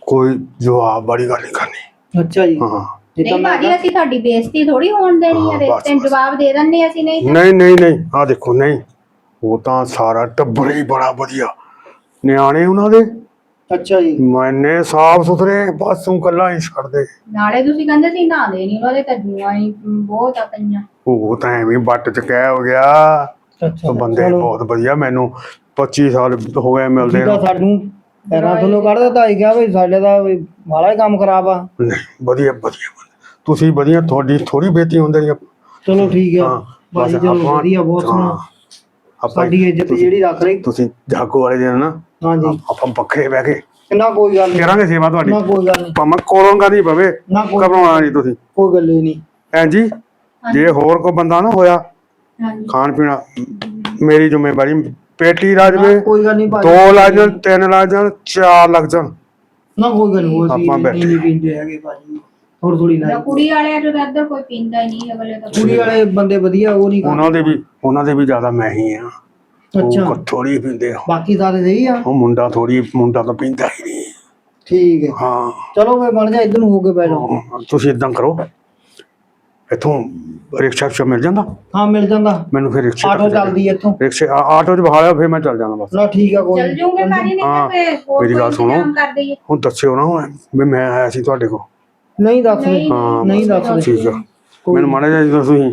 ਕੋਈ ਜਵਾਬ ਵਾਲੀ ਗੱਲ ਨਹੀਂ ਕਰਨੀ। ਅੱਛਾ ਜੀ। ਹਾਂ। ਨਹੀਂ ਮੈਂ ਭਾਜੀ ਅਸੀਂ ਤੁਹਾਡੀ ਬੇਇੱਜ਼ਤੀ ਥੋੜੀ ਹੋਣ ਦੇਣੀ ਹਾਂ, ਹੈ ਬਸ, ਰਿਸ਼ਤੇ ਨੂੰ ਬਸ। ਜਵਾਬ ਦੇ ਦਿੰਨੇ ਅਸੀਂ ਨਹੀਂ ਨਹੀਂ ਨਹੀਂ ਨਹੀਂ। ਆ ਦੇਖੋ ਨਹੀਂ। ਉਹ ਤਾਂ ਸਾਰਾ ਟੱਬਰ ਹੀ ਬੜਾ ਵਧੀਆ। ਨਿਆਣੇ ਉਹਨਾਂ ਦੇ। ਅੱਛਾ ਜੀ। ਮੈਨੇ ਸਾਫ਼ ਸੁਥਰੇ ਬਸ ਤੂੰ ਕੱਲਾ ਹੀ ਛੱਡ ਦੇ। ਨਾਲੇ ਤੁਸੀਂ ਕਹਿੰਦੇ ਸੀ ਨਾ ਦੇ ਨਹੀਂ ਉਹਨਾਂ ਦੇ ਤਾਂ ਜੂਆਂ ਹੀ ਬਹੁਤ ਆ ਪਈਆਂ ਉਹ ਤਾਂ ਐਵੇਂ ਵੱਟ ਚ ਕਹਿ ਹੋ ਗਿਆ। ਅੱਛਾ ਉਹ ਬੰਦੇ। ਬਹੁਤ ਵਧੀਆ ਮੈਨੂੰ 25 ਸਾਲ ਹੋ ਗਏ ਮਿਲਦੇ ਨੂੰ। ਸਾਨੂੰ ਪੈਰਾਂ ਥੱਲੋਂ ਕੱਢ ਦਿੱਤਾ ਹੀ ਕਿਹਾ ਵੀ ਸਾਡੇ ਦਾ ਵੀ ਮਾੜਾ ਹੀ ਕੰਮ ਖਰਾਬ ਆ। ਨਹੀਂ ਵਧੀਆ ਵਧੀਆ ਤੁਸੀਂ ਵਧੀਆ ਤੁਹਾਡੀ ਥੋੜੀ ਬੇਤੀ ਹੁੰਦੀ ਨਹੀਂ ਚਲੋ ਠੀਕ ਆ। ਹਾਂ ਚਲੋ ਆਪਾਂ ਵਧੀਆ ਬਹੁਤ ਸੋਹਣਾ। ਹਾਂ, ਆਪਾਂ ਸਾਡੀ ਇੱਜ਼ਤ ਜਿਹੜੀ ਰੱਖ ਰਹੀ ਤੁਸੀਂ ਜਾਗੋ ਵਾਲੇ ਦਿਨ ਨਾ ਹਾਂਜੀ। ਆਪਾਂ ਪੱਖੇ ਬਹਿ ਕੇ ਨਾ ਕੋਈ ਗੱਲ ਨਹੀਂ ਕਰਾਂਗੇ ਸੇਵਾ ਤੁਹਾਡੀ। ਨਾ ਕੋਈ ਗੱਲ ਨਹੀਂ ਭਾਵੇਂ ਕੋਲੋਂ ਕਰਨੀ ਪਵੇ ਨਾ ਕੋਈ ਘਬਰਾਉਣਾ ਨਹੀਂ ਤੁਸੀਂ। ਕੋਈ ਗੱਲ ਹੀ ਨਹੀਂ। ਭੈਣ ਜੀ? ਜੇ ਹੋਰ ਕੋਈ ਬੰਦਾ ਨਾ ਹੋਇਆ ਹਾਂਜੀ। ਖਾਣ ਪੀਣਾ ਮੇਰੀ ਜ਼ਿੰਮੇਵਾਰੀ ਪੇਟੀ ਰਾਜ ਵੇ ਕੋਈ ਗੱਲ ਨਹੀਂ ਭਾਜੀ। ਦੋ ਲੱਗ ਜਾਣ ਤਿੰਨ ਲੱਗ ਜਾਣ ਚਾਰ ਲੱਗ ਜਾਣ। ਨਾ ਕੋਈ ਗੱਲ ਨਹੀਂ ਆਪਾਂ ਬੈਠੇ। ਨਹੀਂ ਪੀਂਦੇ ਹੈਗੇ ਭਾਜੀ। ਥੋੜੀ ਥੋੜੀ ਨਾ ਕੁੜੀ ਵਾਲਿਆਂ ਚੋਂ ਤਾਂ ਇੱਧਰ ਕੋਈ ਪੀਂਦਾ ਹੀ ਨਹੀਂ ਅਗਲੇ ਤਾਂ ਕੁੜੀ ਵਾਲੇ ਬੰਦੇ ਵਧੀਆ ਉਹ ਨਹੀਂ ਉਹਨਾਂ ਦੇ ਵੀ ਉਹਨਾਂ ਦੇ ਵੀ ਜ਼ਿਆਦਾ ਮੈਂ ਹੀ ਆ। ਅੱਛਾ। ਉਹ ਥੋੜੀ ਪੀਂਦੇ ਆ। ਬਾਕੀ ਸਾਰੇ ਸਹੀ ਆ? ਉਹ ਮੁੰਡਾ ਥੋੜੀ ਮੁੰਡਾ ਤਾਂ ਪੀਂਦਾ ਹੀ ਨਹੀਂ। ਠੀਕ ਹੈ। ਹਾਂ। ਚਲੋ ਫੇ ਬਣ ਜਾ ਇਧਰ ਨੂੰ ਹੋ ਕੇ ਬੈ ਜਾਓ। ਤੁਸੀਂ ਇਦਾਂ ਕਰੋ। ਇੱਥੋਂ ਰਿਕਸ਼ਾ ਰਿਕਸ਼ਾ ਮਿਲ ਜਾਂਦਾ? ਹਾਂ ਮਿਲ ਜਾਂਦਾ। ਮੈਨੂੰ ਫਿਰ ਰਿਕਸ਼ੇ ਆਟੋ ਚੱਲਦੀ ਇੱਥੋਂ। ਰਿਕਸ਼ੇ ਆ- ਆਟੋ 'ਚ ਬਹਾ ਲਿਆ ਫਿਰ ਮੈਂ ਚੱਲ ਜਾਣਾ ਬਸ। ਨਾ ਠੀਕ ਆ ਕੋਈ ਚੱਲ ਜੂਗੇ ਭਾਜੀ ਨਹੀਂ ਤਾਂ ਹੋਰ ਮੇਰੀ ਗੱਲ ਕੋਈ ਸੁਣੋ। ਇੰਤਜ਼ਾਮ ਕਰ ਦਈਏ। ਹੁਣ ਦੱਸਿਓ ਨਾ ਹੁਣ ਵੀ ਮੈਂ ਆਇਆ ਸੀ ਤੁਹਾਡੇ ਕੋਲ। ਨਹੀਂ ਦੱਸ ਨਹੀਂ, ਹਾਂ ਨਹੀਂ ਬਸ, ਦੱਸ ਠੀਕ ਆ। ਮੈਨੂੰ ਮਾੜਾ ਜਿਹਾ ਜਦੋਂ ਤੁਸੀਂ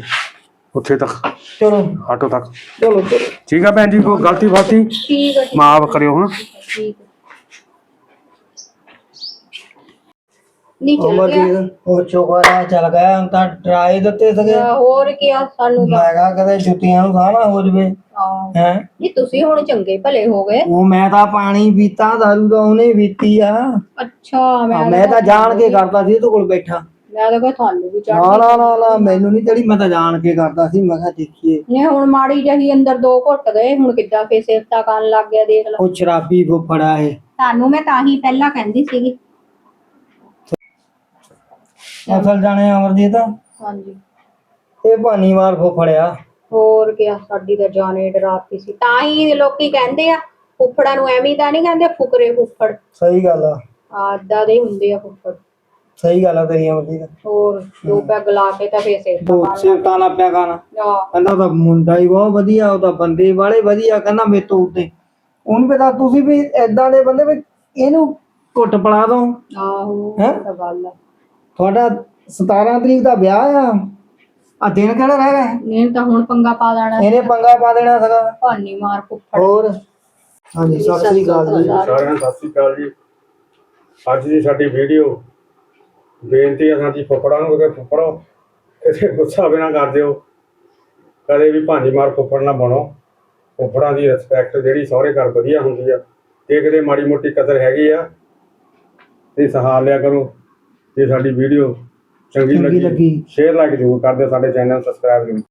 ਉੱਥੇ ਤੱਕ ਚਲੋ। ਆਟੋ ਤੱਕ। ਚਲੋ ਚਲੋ। ਠੀਕ ਆ ਭੈਣ ਜੀ ਕੋਈ ਗਲਤੀ ਫਾਤੀ ਠੀਕ ਠੀਕ ਮਾਫ ਕਰਿਓ ਹਾਂ ਠੀਕ ਹੈ ਨਹੀਂ ਚੱਲ ਗਿਆ। ਅਮਰਜੀਤ ਉਹ ਚੋਕਰਾ ਚੱਲ ਗਿਆ ਹੁਣ ਤਾਂ ਡਰਾਏ ਦਿੱਤੇ ਸਗੇ। ਅਹ ਹੋਰ ਕੀ ਆ ਸਾਨੂੰ ਤਾਂ। ਮੈਂ ਕਿਹਾ ਕਦੇ ਜੁੱਤੀਆਂ ਨੂੰ ਸਾਹ ਨਾ ਹੋ ਜਵੇ। ਹਾਂ। ਹੈ? ਨਹੀਂ ਤੁਸੀਂ ਹੁਣ ਚੰਗੇ ਭਲੇ ਹੋ ਗਏ। ਉਹ ਮੈਂ ਤਾਂ ਪਾਣੀ ਪੀਤਾ ਦਾਰੂ ਦਾ ਉਹਨੇ ਪੀਤੀ ਆ। ਅੱਛਾ ਮੈਂ ਮੈਂ ਤਾਂ ਜਾਣ ਕੇ ਕਰਦਾ ਸੀ ਇਹਦੇ ਕੋਲ ਬੈਠਾ। ਮੈਂ ਤਾਂ ਕਿਹਾ ਤੁਹਾਨੂੰ ਵੀ ਚੜ ਨਾ ਨਾ ਨਾ ਨਾ ਮੈਨੂੰ ਨਹੀਂ ਚੜੀ ਮੈਂ ਤਾਂ ਜਾਣ ਕੇ ਕਰਦਾ ਸੀ ਮੈਂ ਕਿਹਾ ਦੇਖੀਏ। ਨੇ ਹੁਣ ਮਾੜੀ ਜਹੀ ਅੰਦਰ ਦੋ ਘੁੱਟ ਗਏ ਹੁਣ ਕਿੱਦਾਂ ਫੇ ਸੇਫਤਾ ਕਰਨ ਲੱਗ ਗਿਆ ਦੇਖ ਲਓ ਉਹ ਸ਼ਰਾਬੀ ਫੁੱਫੜਾ ਇਹ। ਤੁਹਾਨੂੰ ਮੈਂ ਤਾਂ ਹੀ ਪਹਿਲਾਂ ਕਹਿੰਦੀ ਸੀਗੀ ਅਸਲ ਜਾਣੇ ਅਮਰਜੀਤ। ਹਾਂਜੀ। ਇਹ ਭਾਨੀ ਮਾਰ ਫੁੱਫੜਿਆ ਹੋਰ ਕੀ ਆ, ਸਾਡੀ ਤਾਂ ਜਾਨੇ ਡਰਾਤੀ ਸੀ। ਤਾਂ ਹੀ ਲੋਕੀ ਕਹਿੰਦੇ ਆ ਫੁੱਫੜਾਂ ਨੂੰ ਐਵੇਂ ਤਾਂ ਨਹੀਂ ਕਹਿੰਦੇ ਫੁਕਰੇ ਫੁੱਫੜ। ਸਹੀ ਗੱਲ ਆ। ਆਦਾਂ ਦੇ ਹੀ ਹੁੰਦੇ ਆ ਫੁੱਫੜ। ਸਹੀ ਗੱਲ ਆ ਤੇਰੀ ਅਮਰਜੀਤ। ਹੋਰ ਦੋ ਪੈਗ ਲਾ ਕੇ ਤਾਂ ਫੇ ਸੇਫਤਾ ਤੂੰ ਸਿਫਤਾਂ ਨਾ ਪਿਆ ਗਾਣਾ। ਕਹਿੰਦਾ ਉਹਦਾ ਮੁੰਡਾ ਹੀ ਬਹੁਤ ਵਧੀਆ ਉਹਦਾ ਬੰਦੇ ਵਾਲੇ ਵਧੀਆ ਕਹਿੰਦਾ ਮੇਰੇ ਤੋਂ ਉੱਤੇ। ਉਹਨੂੰ ਪਤਾ ਤੁਸੀਂ ਵੀ ਐਦਾਂ ਦੇ ਬੰਦੇ ਵੀ ਇਹਨੂੰ ਘੁੱਟ ਪਲਾ ਦੋ। ਆਹੋ ਹੈਂ? ਇਹ ਤਾਂ ਗੱਲ ਆ। ਤੁਹਾਡਾ 17 ਤਰੀਕ ਦਾ ਵਿਆਹ ਆ। ਆ ਦਿਨ ਕਿਹੜਾ ਰਹਿ ਗਏ ਇਹ ਤਾਂ ਹੁਣ ਪੰਗਾ ਪਾ ਦੇਣਾ। ਇਹਨੇ ਪੰਗਾ ਪਾ ਦੇਣਾ ਸੀਗਾ। ਭਾਨੀ ਮਾਰ ਫੁੱਫੜ। ਹੋਰ? ਹਾਂਜੀ ਸਤਿ ਸ੍ਰੀ ਅਕਾਲ ਜੀ। ਸਾਰਿਆਂ ਨੂੰ ਸਤਿ ਸ੍ਰੀ ਅਕਾਲ ਜੀ। ਅੱਜ ਦੀ ਸਾਡੀ ਵੀਡੀਓ ਬੇਨਤੀ ਹੈ ਸਾਡੀ ਫੁੱਫੜਾਂ ਨੂੰ ਕਿ ਫੁੱਫੜੋ ਕਿਸੇ ਗੁੱਸਾ ਬਿਨਾ ਕਰ ਦਿਓ। ਕਦੇ ਵੀ ਭਾਂਜੀ ਮਾਰ ਫੁੱਫੜ ਨਾ ਬਣੋ। ਫੁੱਫੜਾਂ ਦੀ ਰਿਸਪੈਕਟ ਜਿਹੜੀ ਸਹੁਰੇ ਘਰ ਵਧੀਆ ਹੁੰਦੀ ਆ। ਜੇ ਕਿਤੇ ਮਾੜੀ ਮੋਟੀ ਕਦਰ ਹੈਗੀ ਆ ਤੇ ਸਹਾਰ ਲਿਆ ਕਰੋ। ਜੇ ਸਾਡੀ ਵੀਡੀਓ ਚੰਗੀ ਲੱਗੀ। ਸ਼ੇਅਰ ਲਾਈਕ ਜ਼ਰੂਰ ਕਰ ਦਿਓ ਸਾਡੇ ਚੈਨਲ ਨੂੰ ਸਬਸਕ੍ਰਾਈਬ ਜ਼ਰੂਰ